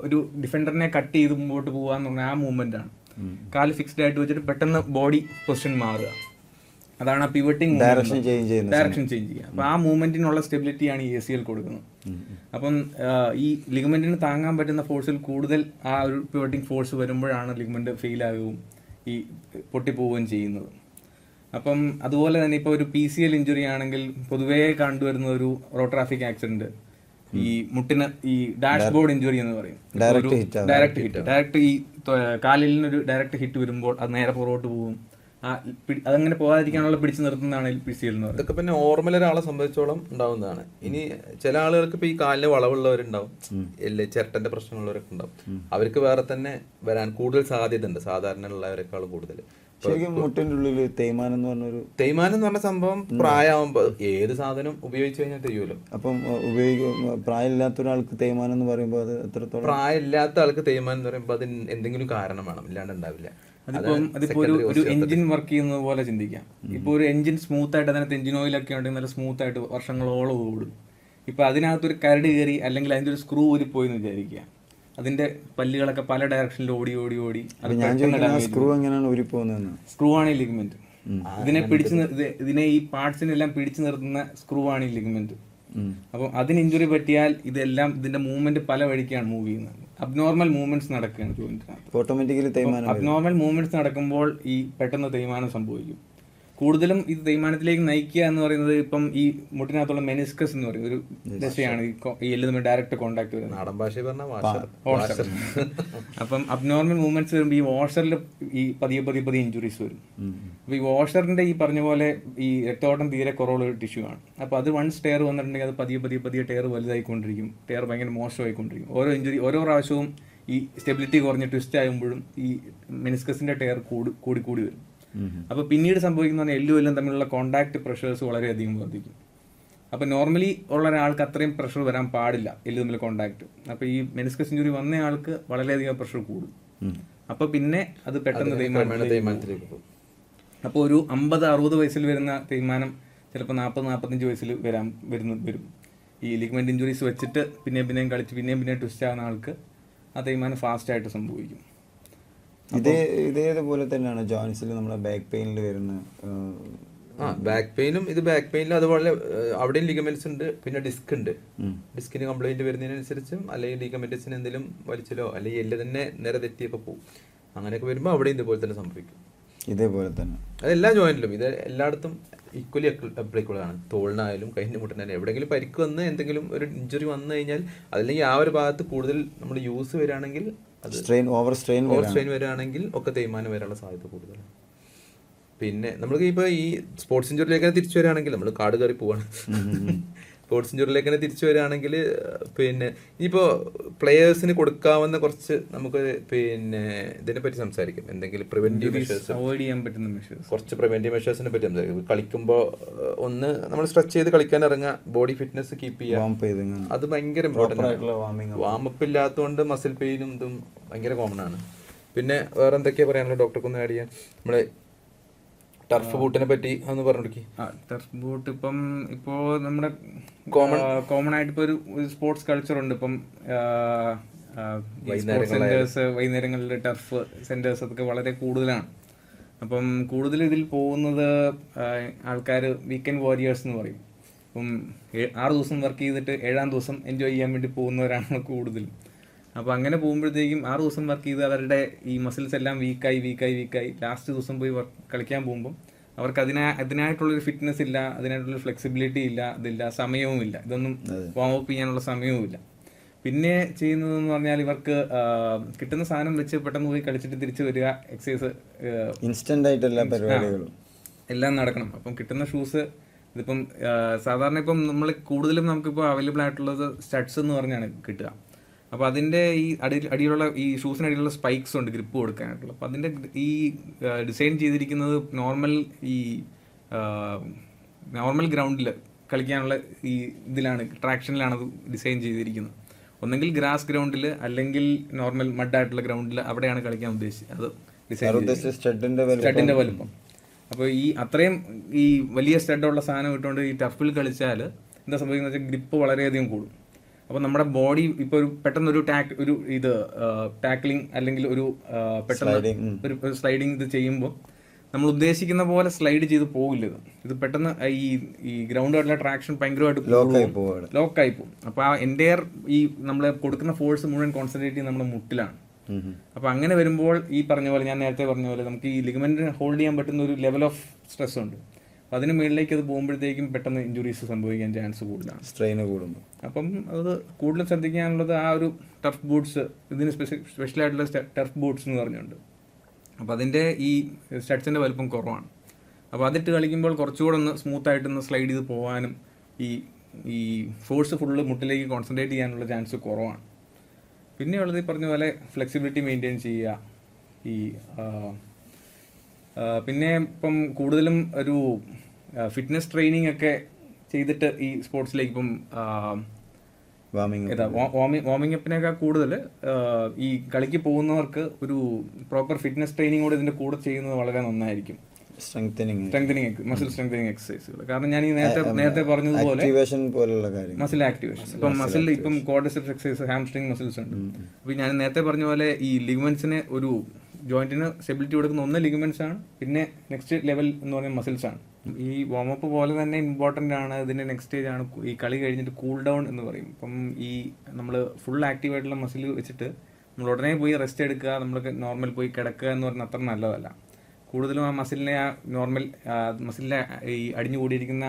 ഒരു ഡിഫൻഡറിനെ കട്ട് ചെയ്ത് മുമ്പോട്ട് പോകുക എന്ന് പറഞ്ഞാൽ ആ മൂവ്മെന്റ് ആണ്. കാൽ ഫിക്സ്ഡ് ആയിട്ട് വെച്ചിട്ട് പെട്ടെന്ന് ബോഡി പൊസിഷൻ മാറുക. അതാണ് ആ pivoting direction change direction change ചെയ്യുക. അപ്പൊ ആ മൂവ്മെന്റിനുള്ള സ്റ്റെബിലിറ്റിയാണ് ഈ എ സി എൽ കൊടുക്കുന്നത്. അപ്പം ഈ ലിഗമെന്റിന് താങ്ങാൻ പറ്റുന്ന ഫോഴ്സിൽ കൂടുതൽ ആ ഒരു പിവട്ടിങ് ഫോഴ്സ് വരുമ്പോഴാണ് ലിഗമെന്റ് ഫെയിൽ ആകുകയും ഈ പൊട്ടിപ്പോവുകയും ചെയ്യുന്നത്. അപ്പം അതുപോലെ തന്നെ ഇപ്പോൾ ഒരു പി സി എൽ ഇഞ്ചുറി ആണെങ്കിൽ പൊതുവേ കണ്ടുവരുന്ന ഒരു റോഡ് ട്രാഫിക് ആക്സിഡന്റ് ഈ മുട്ടിന് ഈ ഡാഷ് ബോർഡ് ഇഞ്ചുറി എന്ന് പറയും. ഡയറക്റ്റ് ഹിറ്റ് ഡയറക്റ്റ് ഈ കാലിൽ നിന്നൊരു ഡയറക്റ്റ് ഹിറ്റ് വരുമ്പോൾ അത് നേരെ പുറകോട്ട് പോകും. അതങ്ങനെ പോകാതിരിക്കാനുള്ള പിടിച്ചു നിർത്തുന്നതാണ് പി സി എൽ എന്ന് പറയുന്നത്. ഇതൊക്കെ പിന്നെ നോർമൽ ഒരാളെ സംബന്ധിച്ചോളം ഉണ്ടാവുന്നതാണ്. ഇനി ചില ആളുകൾക്ക് ഇപ്പൊ ഈ കാലിന് വളവുള്ളവരുണ്ടാവും. അല്ലെ ചിരട്ടന്റെ പ്രശ്നമുള്ളവരൊക്കെ ഉണ്ടാവും. അവർക്ക് വേറെ തന്നെ വരാൻ കൂടുതൽ സാധ്യത ഉണ്ട് സാധാരണ ഉള്ളവരെക്കാളും കൂടുതൽ. ശരിക്കും മുട്ടിന്റെ ഉള്ളിൽ തേയ്മാനം എന്ന് പറഞ്ഞൊരു തേയ്മാനം എന്ന് പറഞ്ഞ സംഭവം പ്രായമാകുമ്പോൾ ഏത് സാധനം ഉപയോഗിച്ചു കഴിഞ്ഞാൽ തെയ്യുമല്ലോ അപ്പം ഉപയോഗിക്കും പ്രായമില്ലാത്ത ഒരാൾക്ക് തേയ്മാനം എന്ന് പറയുമ്പോൾ അത് എത്രത്തോളം? പ്രായമില്ലാത്ത ആൾക്ക് തേയ്മാനം എന്ന് പറയുമ്പോൾ അതിന് എന്തെങ്കിലും കാരണം വേണം ഇല്ലാണ്ട് ഉണ്ടാവില്ല. അതിപ്പം അതിപ്പോ ഒരു ഒരു എഞ്ചിൻ വർക്ക് ചെയ്യുന്നത് പോലെ ചിന്തിക്കാം. ഇപ്പൊ ഒരു എഞ്ചിൻ സ്മൂത്ത് ആയിട്ട് അതിനകത്ത് എഞ്ചിൻ ഓയിലൊക്കെ ഉണ്ടെങ്കിൽ നല്ല സ്മൂത്ത് ആയിട്ട് വർഷങ്ങളോളം ഓടും. ഇപ്പൊ അതിനകത്ത് ഒരു കരട് കയറി അല്ലെങ്കിൽ അതിന്റെ ഒരു സ്ക്രൂ ഊരിപ്പോയി എന്ന് വിചാരിക്കുക. അതിന്റെ പല്ലുകളൊക്കെ പല ഡയറക്ഷനിൽ ഓടി ഓടി ഓടി. അത് ഞാൻ ചോദിക്കുന്നത് സ്ക്രൂ എങ്ങനെയാണ് സ്ക്രൂ ആണ് ലിഗ്മെന്റ് ഇതിനെ പിടിച്ചു ഇതിനെ ഈ പാർട്സിനെല്ലാം പിടിച്ചു നിർത്തുന്ന സ്ക്രൂ ആണ് ഈ ലിഗ്മെന്റ് അപ്പം അതിന് ഇഞ്ചുറി പറ്റിയാൽ ഇതെല്ലാം ഇതിന്റെ മൂവ്മെന്റ് പല വഴിക്കാണ് മൂവ് ചെയ്യുന്നത്. അബ്നോർമൽ മൂവ്മെന്റ്സ് നടക്കുകയാണ് ജോയിന്റിനകത്ത് ഓട്ടോമാറ്റിക്കലി അബ്നോർമൽ മൂവ്മെന്റ്സ് നടക്കുമ്പോൾ ഈ പെട്ടെന്ന് തേയ്മാനം സംഭവിക്കും. കൂടുതലും ഇത് തേയ്മാനത്തിലേക്ക് നയിക്കുക എന്ന് പറയുന്നത് ഇപ്പം ഈ മുട്ടിനകത്തുള്ള മെനിസ്കസ് എന്ന് പറയുന്ന ഒരു ദശയാണ് ഈ എല്ലാം തമ്മിൽ ഡയറക്റ്റ് കോണ്ടാക്ട് വരുന്നത്. അപ്പം അബ്നോർമൽ മൂവ്മെന്റ്സ് വരുമ്പോൾ ഈ വാഷറിൽ ഈ പതിയെ പതിയെ പതിയെ ഇഞ്ചുറീസ് വരും. അപ്പൊ ഈ വാഷറിന്റെ ഈ പറഞ്ഞ പോലെ ഈ രക്തോട്ടം തീരെ കുറവുള്ള ഒരു ടിഷ്യൂ ആണ്. അപ്പൊ അത് വൺ ടെയർ വന്നിട്ടുണ്ടെങ്കിൽ അത് പതിയെ പതിയെ പതിയെ ടയർ വലുതായിക്കൊണ്ടിരിക്കും. ടയർ ഭയങ്കര മോശമായിക്കൊണ്ടിരിക്കും. ഓരോ ഇഞ്ചുറി ഓരോ പ്രാവശ്യവും ഈ സ്റ്റെബിലിറ്റി കുറഞ്ഞ് ട്വിസ്റ്റ് ആകുമ്പോഴും ഈ മെനിസ്കസിന്റെ ടയർ കൂടി കൂടി കൂടി വരും. അപ്പൊ പിന്നീട് സംഭവിക്കുന്ന എല്ലും എല്ലാം തമ്മിലുള്ള കോണ്ടാക്ട് പ്രഷേഴ്സ് വളരെയധികം വർദ്ധിക്കും. അപ്പൊ നോർമലി ഉള്ള ഒരാൾക്ക് അത്രയും പ്രഷർ വരാൻ പാടില്ല എല്ല് തമ്മിൽ കോണ്ടാക്ട് അപ്പൊ ഈ മെനിസ്കസ് ഇഞ്ചുറി വന്ന ആൾക്ക് വളരെയധികം പ്രഷർ കൂടും. അപ്പൊ പിന്നെ അത് പെട്ടെന്ന് തേയ്മാനത്തിലേക്ക് പോകും. അപ്പോൾ ഒരു അമ്പത് അറുപത് വയസ്സിൽ വരുന്ന തേയ്മാനം ചിലപ്പോൾ നാൽപ്പത് നാൽപ്പത്തഞ്ച് വയസ്സിൽ വരാൻ വരുന്ന വരും. ഈ ലിഗ്മെന്റ് ഇഞ്ചുറീസ് വെച്ചിട്ട് പിന്നെയും പിന്നെയും കളിച്ച് പിന്നെയും പിന്നെയും ട്വിസ്റ്റ് ആകുന്ന ആൾക്ക് ആ തേയ്മാനം ഫാസ്റ്റായിട്ട് സംഭവിക്കും. ഇതേ ഇതേതുപോലെ തന്നെയാണ് ജോയിൻസിൽ നമ്മുടെ ബാക്ക് പെയിനിൽ വരുന്ന ആ, ബാക്ക് പെയിനും ഇത് ബാക്ക് പെയിനിലും അതുപോലെ അവിടെയും ലിഗമെന്റ്സ് ഉണ്ട് പിന്നെ ഡിസ്ക് ഉണ്ട്. ഡിസ്കിന് കംപ്ലൈന്റ് വരുന്നതിനനുസരിച്ചും അല്ലെങ്കിൽ ലിഗമെന്റ്സിന് എന്തെങ്കിലും വലിച്ചിലോ അല്ലെങ്കിൽ എല്ല് തന്നെ നേരെ തെറ്റിയൊക്കെ പോകും അങ്ങനെയൊക്കെ വരുമ്പോൾ അവിടെയും ഇതുപോലെ തന്നെ സംഭവിക്കും. ഇതേപോലെ തന്നെ. അത് എല്ലാ ജോയിന്റിലും ഇത് എല്ലായിടത്തും ഈക്വലി അപ്ലിക്കബിൾ ആണ് തോളിനായാലും കൈന്റെ മുട്ടിനായാലും എവിടെയെങ്കിലും പരിക്ക് വന്ന് എന്തെങ്കിലും ഒരു ഇഞ്ചുറി വന്നു കഴിഞ്ഞാൽ അതല്ലെങ്കിൽ ആ ഒരു ഭാഗത്ത് കൂടുതൽ നമ്മൾ യൂസ് വരികയാണെങ്കിൽ അത് strain over strain over strain വരികയാണെങ്കിൽ ഒക്കെ തേയ്മാനം വരാനുള്ള സാധ്യത കൂടുതലാണ്. പിന്നെ നമ്മൾക്ക് ഇപ്പോൾ ഈ സ്പോർട്സ് ഇഞ്ചുറിയിലേക്ക് തിരിച്ചു വരികയാണെങ്കിൽ നമ്മൾ കാട് കയറി പോവാണ്. സ്പോർട്സ് ഇഞ്ചുറിയിലേക്ക് തന്നെ തിരിച്ചു വരികയാണെങ്കിൽ പിന്നെ ഇനിയിപ്പോൾ പ്ലെയേഴ്സിന് കൊടുക്കാവുന്ന കുറച്ച് നമുക്ക് പിന്നെ ഇതിനെ പറ്റി സംസാരിക്കും. എന്തെങ്കിലും പ്രിവെന്റീവ് മെഷേഴ്സ് അവോയ്ഡ് ചെയ്യാൻ പറ്റുന്ന മെഷേഴ്സ് കുറച്ച് പ്രിവെന്റീവ് മെഷേഴ്സിനെ പറ്റി സംസാരിക്കും. കളിക്കുമ്പോൾ ഒന്ന് നമ്മൾ സ്ട്രെച്ച് ചെയ്ത് കളിക്കാൻ ഇറങ്ങുക ബോഡി ഫിറ്റ്നസ് കീപ്പ് ചെയ്യുക. അത് ഭയങ്കര ഇമ്പോർട്ടന്റ് വാമപ്പ് ഇല്ലാത്തതുകൊണ്ട് മസിൽ പെയിനും ഇതും ഭയങ്കര കോമൺ ആണ്. പിന്നെ വേറെ എന്തൊക്കെയാണ് പറയാനുള്ളത് ഡോക്ടർക്കൊന്ന് ആഡ് ചെയ്യാൻ. നമ്മൾ ടർഫ് ബൂട്ടിനെ പറ്റി ഒന്ന് പറഞ്ഞു ടർഫ് ബൂട്ട് ഇപ്പം ഇപ്പോ നമ്മുടെ കോമൺ കോമൺ ആയിട്ട് ഇപ്പൊ ഒരു സ്പോർട്സ് കൾച്ചർ ഉണ്ട്. ഇപ്പം സെന്റേഴ്സ് വൈകുന്നേരങ്ങളിൽ ടർഫ് സെന്റേഴ്സ് അതൊക്കെ വളരെ കൂടുതലാണ്. അപ്പം കൂടുതൽ ഇതിൽ പോകുന്നത് ആൾക്കാർ വീക്കെൻഡ് വാരിയേഴ്സ് എന്ന് പറയും. അപ്പം ആറ് ദിവസം വർക്ക് ചെയ്തിട്ട് ഏഴാം ദിവസം എൻജോയ് ചെയ്യാൻ വേണ്ടി പോകുന്നവരാണ് കൂടുതലും. അപ്പോൾ അങ്ങനെ പോകുമ്പോഴത്തേക്കും ആറ് ദിവസം വർക്ക് ചെയ്ത് അവരുടെ ഈ മസിൽസ് എല്ലാം വീക്കായി വീക്കായി വീക്കായി ലാസ്റ്റ് ദിവസം പോയി വർക്ക് കളിക്കാൻ പോകുമ്പം അവർക്ക് അതിനാ അതിനായിട്ടുള്ളൊരു ഫിറ്റ്നസ് ഇല്ല അതിനായിട്ടുള്ളൊരു ഫ്ലെക്സിബിലിറ്റി ഇല്ല ഇതില്ല സമയവും ഇല്ല. ഇതൊന്നും വാം അപ്പ് ചെയ്യാനുള്ള സമയവും ഇല്ല. പിന്നെ ചെയ്യുന്നതെന്ന് പറഞ്ഞാൽ ഇവർക്ക് കിട്ടുന്ന സാധനം വെച്ച് പെട്ടെന്ന് പോയി കളിച്ചിട്ട് തിരിച്ചു വരിക എക്സസൈസ് ഇൻസ്റ്റന്റ് ആയിട്ട് എല്ലാ പരിപാടികളും. എല്ലാം നടക്കണം. അപ്പം കിട്ടുന്ന ഷൂസ് ഇതിപ്പം സാധാരണ ഇപ്പം നമ്മൾ കൂടുതലും നമുക്കിപ്പോൾ അവൈലബിൾ ആയിട്ടുള്ളത് സ്റ്റഡ്സ് എന്ന് പറഞ്ഞാണ് കിട്ടുക. അപ്പോൾ അതിന്റെ ഈ അടി അടിയിലുള്ള ഈ ഷൂസിന് അടിയിലുള്ള സ്പൈക്സ് ഉണ്ട് ഗ്രിപ്പ് കൊടുക്കാനായിട്ടുള്ള. അപ്പോൾ അതിന്റെ ഈ ഡിസൈൻ ചെയ്തിരിക്കുന്നത് നോർമൽ ഈ നോർമൽ ഗ്രൗണ്ടിൽ കളിക്കാനുള്ള ഈ ഇതിലാണ് ട്രാക്ഷനിലാണ് അത് ഡിസൈൻ ചെയ്തിരിക്കുന്നത്. ഒന്നെങ്കിൽ ഗ്രാസ് ഗ്രൗണ്ടിൽ അല്ലെങ്കിൽ നോർമൽ മഡായിട്ടുള്ള ഗ്രൗണ്ടിൽ അവിടെയാണ് കളിക്കാൻ ഉദ്ദേശിച്ചത് അത് ഡിസൈൻ സ്റ്റഡിന്റെ വലുപ്പം. അപ്പോൾ ഈ അത്രയും ഈ വലിയ സ്റ്റഡുള്ള സാധനം ഇട്ടുകൊണ്ട് ഈ ടഫിൽ കളിച്ചാൽ എന്താ സംഭവിക്കുന്നത് വെച്ചാൽ ഗ്രിപ്പ് വളരെയധികം കൂടും. അപ്പോൾ നമ്മുടെ ബോഡി ഇപ്പോൾ ഒരു പെട്ടെന്ന് ഒരു ടാക്ക് ഒരു ഇത് ടാക്ലിംഗ് അല്ലെങ്കിൽ ഒരു പെട്ടെന്ന് ഒരു സ്ലൈഡിങ് ഇത് ചെയ്യുമ്പോൾ നമ്മൾ ഉദ്ദേശിക്കുന്ന പോലെ സ്ലൈഡ് ചെയ്ത് പോകില്ല ഇത്. ഇത് പെട്ടെന്ന് ഈ ഈ ഗ്രൗണ്ടുമായിട്ടുള്ള ട്രാക്ഷൻ ഭയങ്കരമായിട്ട് ലോക്കായി പോകും അപ്പോൾ ആ എന്റയർ ഈ നമ്മൾ കൊടുക്കുന്ന ഫോഴ്സ് മുഴുവൻ കോൺസെൻട്രേറ്റ് ചെയ്യുന്നത് നമ്മുടെ മുട്ടിലാണ്. അപ്പൊ അങ്ങനെ വരുമ്പോൾ ഈ പറഞ്ഞ പോലെ ഞാൻ നേരത്തെ പറഞ്ഞ പോലെ നമുക്ക് ഈ ലിഗമെന്റ് ഹോൾഡ് ചെയ്യാൻ പറ്റുന്ന ഒരു ലെവൽ ഓഫ് സ്ട്രെസ് ഉണ്ട്. അപ്പൊ അതിന് മുകളിലേക്ക് അത് പോകുമ്പോഴത്തേക്കും പെട്ടെന്ന് ഇഞ്ചുറീസ് സംഭവിക്കാൻ ചാൻസ് കൂടുതലാണ്. സ്ട്രെയിൻ കൂടുന്നു. അപ്പം അത് കൂടുതൽ ശ്രദ്ധിക്കാനുള്ളത് ആ ഒരു ടർഫ് ബൂട്ട്സ് ഇതിന് സ്പെഷ്യൽ ആയിട്ടുള്ള ടർഫ് ബൂട്ട്സ് എന്ന് പറഞ്ഞുണ്ട്. അപ്പോൾ അതിന്റെ ഈ സ്റ്റഡ്സിന്റെ വലുപ്പം കുറവാണ്. അപ്പോൾ അതിട്ട് കളിക്കുമ്പോൾ കുറച്ചുകൂടെ ഒന്ന് സ്മൂത്ത് ആയിട്ടൊന്ന് സ്ലൈഡ് ചെയ്ത് പോകാനും ഈ ഈ ഫോഴ്സ് ഫുള്ള് മുട്ടിലേക്ക് കോൺസെൻട്രേറ്റ് ചെയ്യാനുള്ള ചാൻസ് കുറവാണ്. പിന്നെയുള്ളത് ഈ പറഞ്ഞ പോലെ ഫ്ലെക്സിബിലിറ്റി മെയിന്റെയിൻ ചെയ്യുക. ഈ പിന്നെ ഇപ്പം കൂടുതലും ഒരു ഫിറ്റ്നസ് ട്രെയിനിങ് ഒക്കെ ചെയ്തിട്ട് ഈ സ്പോർട്സിലേക്ക് ഇപ്പം വാമിംഗ് വാമിങ് വാർമിംഗ് അപ്പിനേക്കാൾ കൂടുതൽ ഈ കളിക്ക് പോകുന്നവർക്ക് ഒരു പ്രോപ്പർ ഫിറ്റ്നസ് ട്രെയിനിങ് കൂടെ ഇതിന്റെ കൂടെ ചെയ്യുന്നത് വളരെ നന്നായിരിക്കും. സ്ട്രെങ്തനിങ് സ്ട്രെങ്തനിങ് മസിൽ സ്ട്രെങ്തനിങ് എക്സസൈസുകൾ കാരണം ഞാൻ ഈ നേരത്തെ നേരത്തെ പറഞ്ഞതുപോലെ ആക്ടിവേഷൻ പോലുള്ള കാര്യങ്ങൾ. മസിൽ ആക്ടിവേഷൻ ഇപ്പം മസിൽ ഇപ്പം കോഡസിപ്സ് എക്സസൈസ് ഹാംസ്ട്രിങ് മസിൽസ് ഉണ്ട്. അപ്പോൾ ഞാൻ നേരത്തെ പറഞ്ഞ പോലെ ഈ ലിഗ്മെന്റ്സിനെ ഒരു ജോയിന്റിന് സ്റ്റെബിലിറ്റി കൊടുക്കുന്ന ഒന്ന് ലിഗമെന്റ്സ് ആണ് പിന്നെ നെക്സ്റ്റ് ലെവൽ എന്ന് പറയുന്ന മസിൽസ് ആണ്. ഈ വാമപ്പ് പോലെ തന്നെ ഇമ്പോർട്ടന്റ് ആണ് ഇതിന്റെ നെക്സ്റ്റ് സ്റ്റേജ് ആണ്. ഈ കളി കഴിഞ്ഞിട്ട് കൂൾ ഡൗൺ എന്ന് പറയും. ഇപ്പം ഈ നമ്മൾ ഫുൾ ആക്റ്റീവ് ആയിട്ടുള്ള മസിൽ വെച്ചിട്ട് നമ്മൾ ഉടനെ പോയി റെസ്റ്റ് എടുക്കുക നമ്മൾ നോർമൽ പോയി കിടക്കുക എന്ന് പറഞ്ഞാൽ അത്ര നല്ലതല്ല. കൂടുതലും ആ മസിലിനെ ആ നോർമൽ മസിലിനെ ഈ അടിഞ്ഞുകൂടിയിരിക്കുന്ന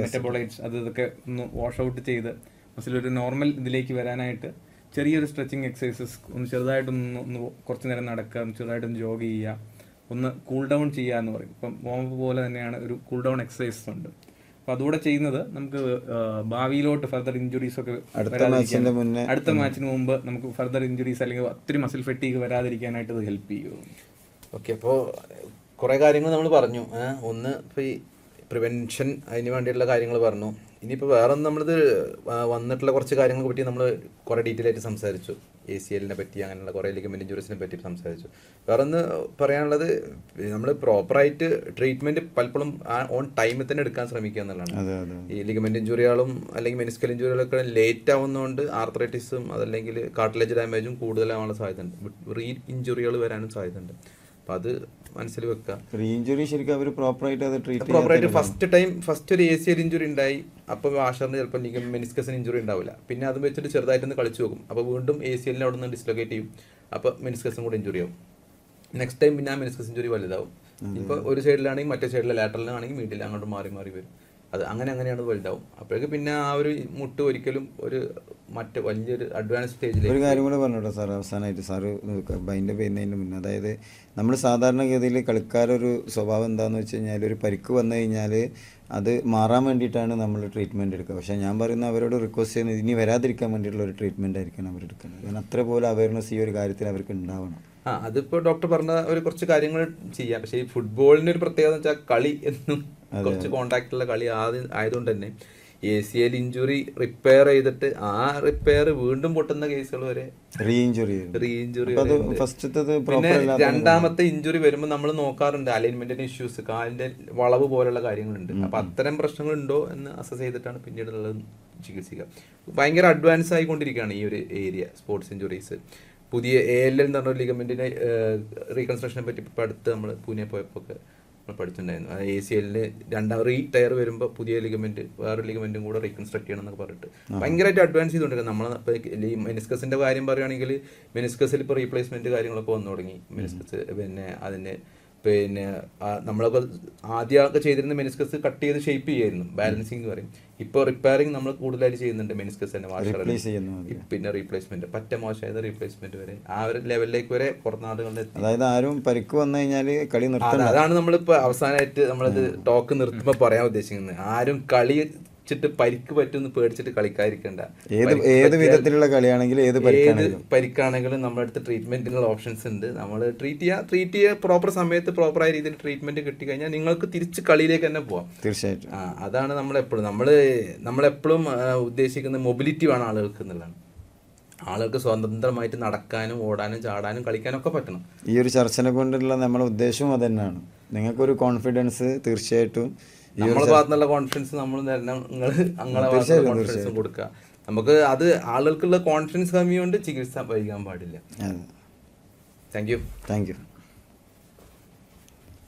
മെറ്റബോളൈറ്റ്സ് അത് ഇതൊക്കെ ഒന്ന് വാഷ് ഔട്ട് ചെയ്ത് മസിൽ ഒരു നോർമൽ ഇതിലേക്ക് വരാനായിട്ട് ചെറിയൊരു സ്ട്രെച്ചിങ് എക്സസൈസസ് ഒന്ന് ചെറുതായിട്ടൊന്ന് ഒന്ന് കുറച്ച് നേരം നടക്കുക ഒന്ന് ചെറുതായിട്ടൊന്ന് ജോഗ് ചെയ്യുക ഒന്ന് കൂൾ ഡൗൺ ചെയ്യുക എന്ന് പറയും. ഇപ്പം വോമപ്പ് പോലെ തന്നെയാണ് ഒരു കൂൾ ഡൗൺ എക്സസൈസസ് ഉണ്ട്. അപ്പോൾ അതുകൂടെ ചെയ്യുന്നത് നമുക്ക് ഭാവിയിലോട്ട് ഫർദർ ഇഞ്ചുറീസ് ഒക്കെ അടുത്ത മാച്ചിന് മുമ്പ് നമുക്ക് ഫർദർ ഇഞ്ചുറീസ് അല്ലെങ്കിൽ ഒത്തിരി മസിൽ ഫെറ്റീഗ് വരാതിരിക്കാനായിട്ട് ഇത് ഹെൽപ്പ് ചെയ്യും. ഓക്കെ അപ്പോൾ കുറേ കാര്യങ്ങൾ നമ്മൾ പറഞ്ഞു. ഒന്ന് ഇപ്പോൾ ഈ പ്രിവെൻഷൻ അതിന് വേണ്ടിയിട്ടുള്ള കാര്യങ്ങൾ പറഞ്ഞു. ഇനിയിപ്പോൾ വേറെ ഒന്ന് നമ്മളിത് വന്നിട്ടുള്ള കുറച്ച് കാര്യങ്ങളെ പറ്റി നമ്മൾ കുറേ ഡീറ്റെയിൽ ആയിട്ട് സംസാരിച്ചു. എ സി എല്ലിനെ പറ്റി അങ്ങനെയുള്ള കുറേ ലിഗമെന്റ് ഇഞ്ചുറീസിനെ പറ്റി സംസാരിച്ചു. വേറെ ഒന്ന് പറയാനുള്ളത് നമ്മൾ പ്രോപ്പറായിട്ട് ട്രീറ്റ്മെന്റ് പലപ്പോഴും ഓൺ ടൈമിൽ തന്നെ എടുക്കാൻ ശ്രമിക്കുക എന്നുള്ളതാണ്. ഈ ലിഗമെന്റ് ഇഞ്ചുറികളും അല്ലെങ്കിൽ മെനിസ്കൽ ഇഞ്ചുറികളൊക്കെ ലേറ്റ് ആവുന്നതുകൊണ്ട് ആർത്രൈറ്റിസും അതല്ലെങ്കിൽ കാർട്ടിലേജ് ഡാമേജും കൂടുതലാവാനുള്ള സാധ്യതയുണ്ട്. റീ ഇഞ്ചുറികൾ വരാനും സാധ്യതയുണ്ട്. അപ്പം അത് മനസ്സിൽ വെക്കുക ഇഞ്ചുറി ശരിക്കും അവർ പ്രോപ്പറായിട്ട് അത് ട്രീറ്റ് പ്രോപ്പറായിട്ട് ഫസ്റ്റ് ടൈം ഫസ്റ്റ് ഒരു എ സി ഇഞ്ചുറി ഉണ്ടായി അപ്പോൾ വാഷറിന് ചിലപ്പോൾ മെനിസ്കസിന് ഇഞ്ചുറി ഉണ്ടാവില്ല. പിന്നെ അത് വെച്ചിട്ട് ചെറുതായിട്ടൊന്ന് കളിച്ചു നോക്കും. അപ്പോൾ വീണ്ടും എ സി എല്ലിനെ അവിടെ നിന്ന് ഡിസ്ലൊക്കേറ്റ് ചെയ്യും. അപ്പോൾ മെനിസ്കസും കൂടെ ഇഞ്ചുറി ആവും. നെക്സ്റ്റ് ടൈം പിന്നെ ആ മെനിസ്കസ് ഇഞ്ചുറി വലുതാവും. ഇപ്പോൾ ഒരു സൈഡിലാണെങ്കിൽ മറ്റേ സൈഡിലെ ലാറ്ററിലാണെങ്കിൽ മീഡിൽ അങ്ങോട്ട് മാറി മാറി വരും. അത് അങ്ങനെ അങ്ങനെയാണ് വലുതാവും. അപ്പോഴേക്ക് പിന്നെ ആ ഒരു മുട്ട് ഒരിക്കലും ഒരു മറ്റ് വലിയൊരു അഡ്വാൻസ് സ്റ്റേജിൽ ഒരു കാര്യം കൂടെ പറഞ്ഞോട്ടെ സാർ അവസാനമായിട്ട് സാറ് ബൈൻഡ് ചെയ്യുന്നതിന് മുന്നേ. അതായത് നമ്മൾ സാധാരണഗതിയിൽ കളിക്കാരൊരു സ്വഭാവം എന്താണെന്ന് വെച്ച് കഴിഞ്ഞാൽ ഒരു പരിക്ക് വന്നു കഴിഞ്ഞാൽ അത് മാറാൻ വേണ്ടിയിട്ടാണ് നമ്മൾ ട്രീറ്റ്മെന്റ് എടുക്കുക. പക്ഷേ ഞാൻ പറയുന്ന അവരോട് റിക്വസ്റ്റ് ചെയ്യുന്നത് ഇനി വരാതിരിക്കാൻ വേണ്ടിയിട്ടുള്ള ഒരു ട്രീറ്റ്മെന്റ് ആയിരിക്കണം അവർ എടുക്കുന്നത്. കാരണം അത്ര പോലെ അവയർനെസ് ഈ ഒരു കാര്യത്തിൽ അവർക്ക് ഉണ്ടാവണം. ആ അതിപ്പോൾ ഡോക്ടർ പറഞ്ഞ ഒരു കുറച്ച് കാര്യങ്ങൾ ചെയ്യാം. പക്ഷേ ഈ ഫുട്ബോളിന്റെ ഒരു പ്രത്യേകത വെച്ചാൽ കളി എന്നും കുറച്ച് കോണ്ടാക്ട് ഉള്ള കളി ആദ്യം ആയതുകൊണ്ട് തന്നെ A C L injury repair ചെയ്തിട്ട് ആ റിപ്പയർ വീണ്ടും പൊട്ടുന്ന കേസുകൾ വരെ റീ ഇഞ്ചുറി റീ പിന്നെ രണ്ടാമത്തെ ഇഞ്ചുറി വരുമ്പോൾ നമ്മൾ നോക്കാറുണ്ട് അലൈൻമെന്റിന്റെ ഇഷ്യൂസ് കാലിന്റെ വളവ് പോലുള്ള കാര്യങ്ങളുണ്ട്. അപ്പൊ അത്തരം പ്രശ്നങ്ങൾ ഉണ്ടോ എന്ന് അസസ് ചെയ്തിട്ടാണ് പിന്നീടുള്ളത് ചികിത്സിക്കുക. ഭയങ്കര അഡ്വാൻസ് ആയിക്കൊണ്ടിരിക്കുകയാണ് ഈ ഒരു ഏരിയ സ്പോർട്സ് ഇഞ്ചുറീസ് പുതിയ എ എൽ എൽ എന്ന് പറഞ്ഞ ലിഗമെന്റിന്റെ റീകൺസ്ട്രക്ഷനെ പറ്റി ഇപ്പൊ അടുത്ത് നമ്മൾ പൂനെ പോയപ്പോൾ നമ്മൾ പഠിച്ചിട്ടുണ്ടായിരുന്നു. എ സി എല്ലിന് രണ്ടാം റീ ടയർ വരുമ്പോൾ പുതിയ ലിഗമെന്റ് വേറെ ലിഗമെന്റും കൂടെ റീകൺസ്ട്രക്ട് ചെയ്യണം എന്നൊക്കെ പറഞ്ഞിട്ട് ഭയങ്കരമായിട്ട് അഡ്വാൻസ് ചെയ്തുകൊണ്ടിരിക്കുന്നത് നമ്മൾ ഈ മെനിസ്കസിന്റെ കാര്യം പറയുകയാണെങ്കിൽ മെനിസ്കസിൽ ഇപ്പോൾ റീപ്ലേസ്മെന്റ് കാര്യങ്ങളൊക്കെ വന്നു തുടങ്ങി. മെനിസ്കസ് പിന്നെ അതിന് പിന്നെ നമ്മളൊക്കെ ആദ്യമൊക്കെ ചെയ്തിരുന്ന മെനിസ്കസ് കട്ട് ചെയ്ത് ഷേപ്പ് ചെയ്യായിരുന്നു ബാലൻസിങ് എന്ന് പറയും. ഇപ്പോൾ റിപ്പയറിംഗ് നമ്മൾ കൂടുതലായിട്ട് ചെയ്യുന്നുണ്ട് മെനിസ്കസ് തന്നെ Replace പിന്നെ റീപ്ലേസ്മെന്റ് പറ്റ മോശമായത് റീപ്ലേസ്മെന്റ് വരെ. ആ ഒരു ലെവലിലേക്ക് വരെ പുറം നാടുകളിൽ എത്തി. അതായത് ആരും പരിക്ക് വന്നു കഴിഞ്ഞാൽ കളി നിർത്തണം അതാണ് നമ്മളിപ്പോ അവസാനമായിട്ട് നമ്മളത് ടോക്ക് നിർത്തുമ്പോ പറയാൻ ഉദ്ദേശിക്കുന്നത്. ആരും കളിച്ചിട്ട് പരിക്ക് പറ്റുമെന്ന് പേടിച്ചിട്ട് കളിക്കാതിരിക്കണ്ട. ഏത് ഏത് വിധത്തിലുള്ള കളിയാണെങ്കിലും ഏത് ഏത് പരിക്കാണെങ്കിലും. നമ്മുടെ അടുത്ത് ട്രീറ്റ്മെന്റിനുള്ള ഓപ്ഷൻസ് ഉണ്ട്. നമ്മൾ ട്രീറ്റ് ചെയ്യുക ട്രീറ്റ് ചെയ്യുക പ്രോപ്പർ സമയത്ത് പ്രോപ്പറായ രീതിയിൽ ട്രീറ്റ്മെന്റ് കിട്ടി കഴിഞ്ഞാൽ നിങ്ങൾക്ക് തിരിച്ച് കളിയിലേക്ക് തന്നെ പോവാം. തീർച്ചയായിട്ടും. ആ അതാണ് നമ്മളെപ്പോഴും നമ്മൾ നമ്മളെപ്പോഴും ഉദ്ദേശിക്കുന്ന മൊബിലിറ്റി വേണം ആളുകൾക്ക് എന്നുള്ളതാണ്. ആളുകൾക്ക് സ്വതന്ത്രമായിട്ട് നടക്കാനും ഓടാനും ചാടാനും കളിക്കാനും ഒക്കെ പറ്റണം. ഈ ഒരു ചർച്ചനെ കൊണ്ടുള്ള നമ്മുടെ ഉദ്ദേശവും അത് തന്നെയാണ് നിങ്ങൾക്കൊരു കോൺഫിഡൻസ് തീർച്ചയായിട്ടും നമ്മളെ ഭാഗത്തുനിന്നുള്ള കോൺഫിഡൻസ് നമ്മൾ തരണം നിങ്ങൾ കോൺഫിഡൻസ് കൊടുക്കുക. നമുക്ക് അത് ആളുകൾക്കുള്ള കോൺഫിഡൻസ് കമ്മിയുണ്ട് ചികിത്സ വൈകാൻ പാടില്ല. Thank you thank you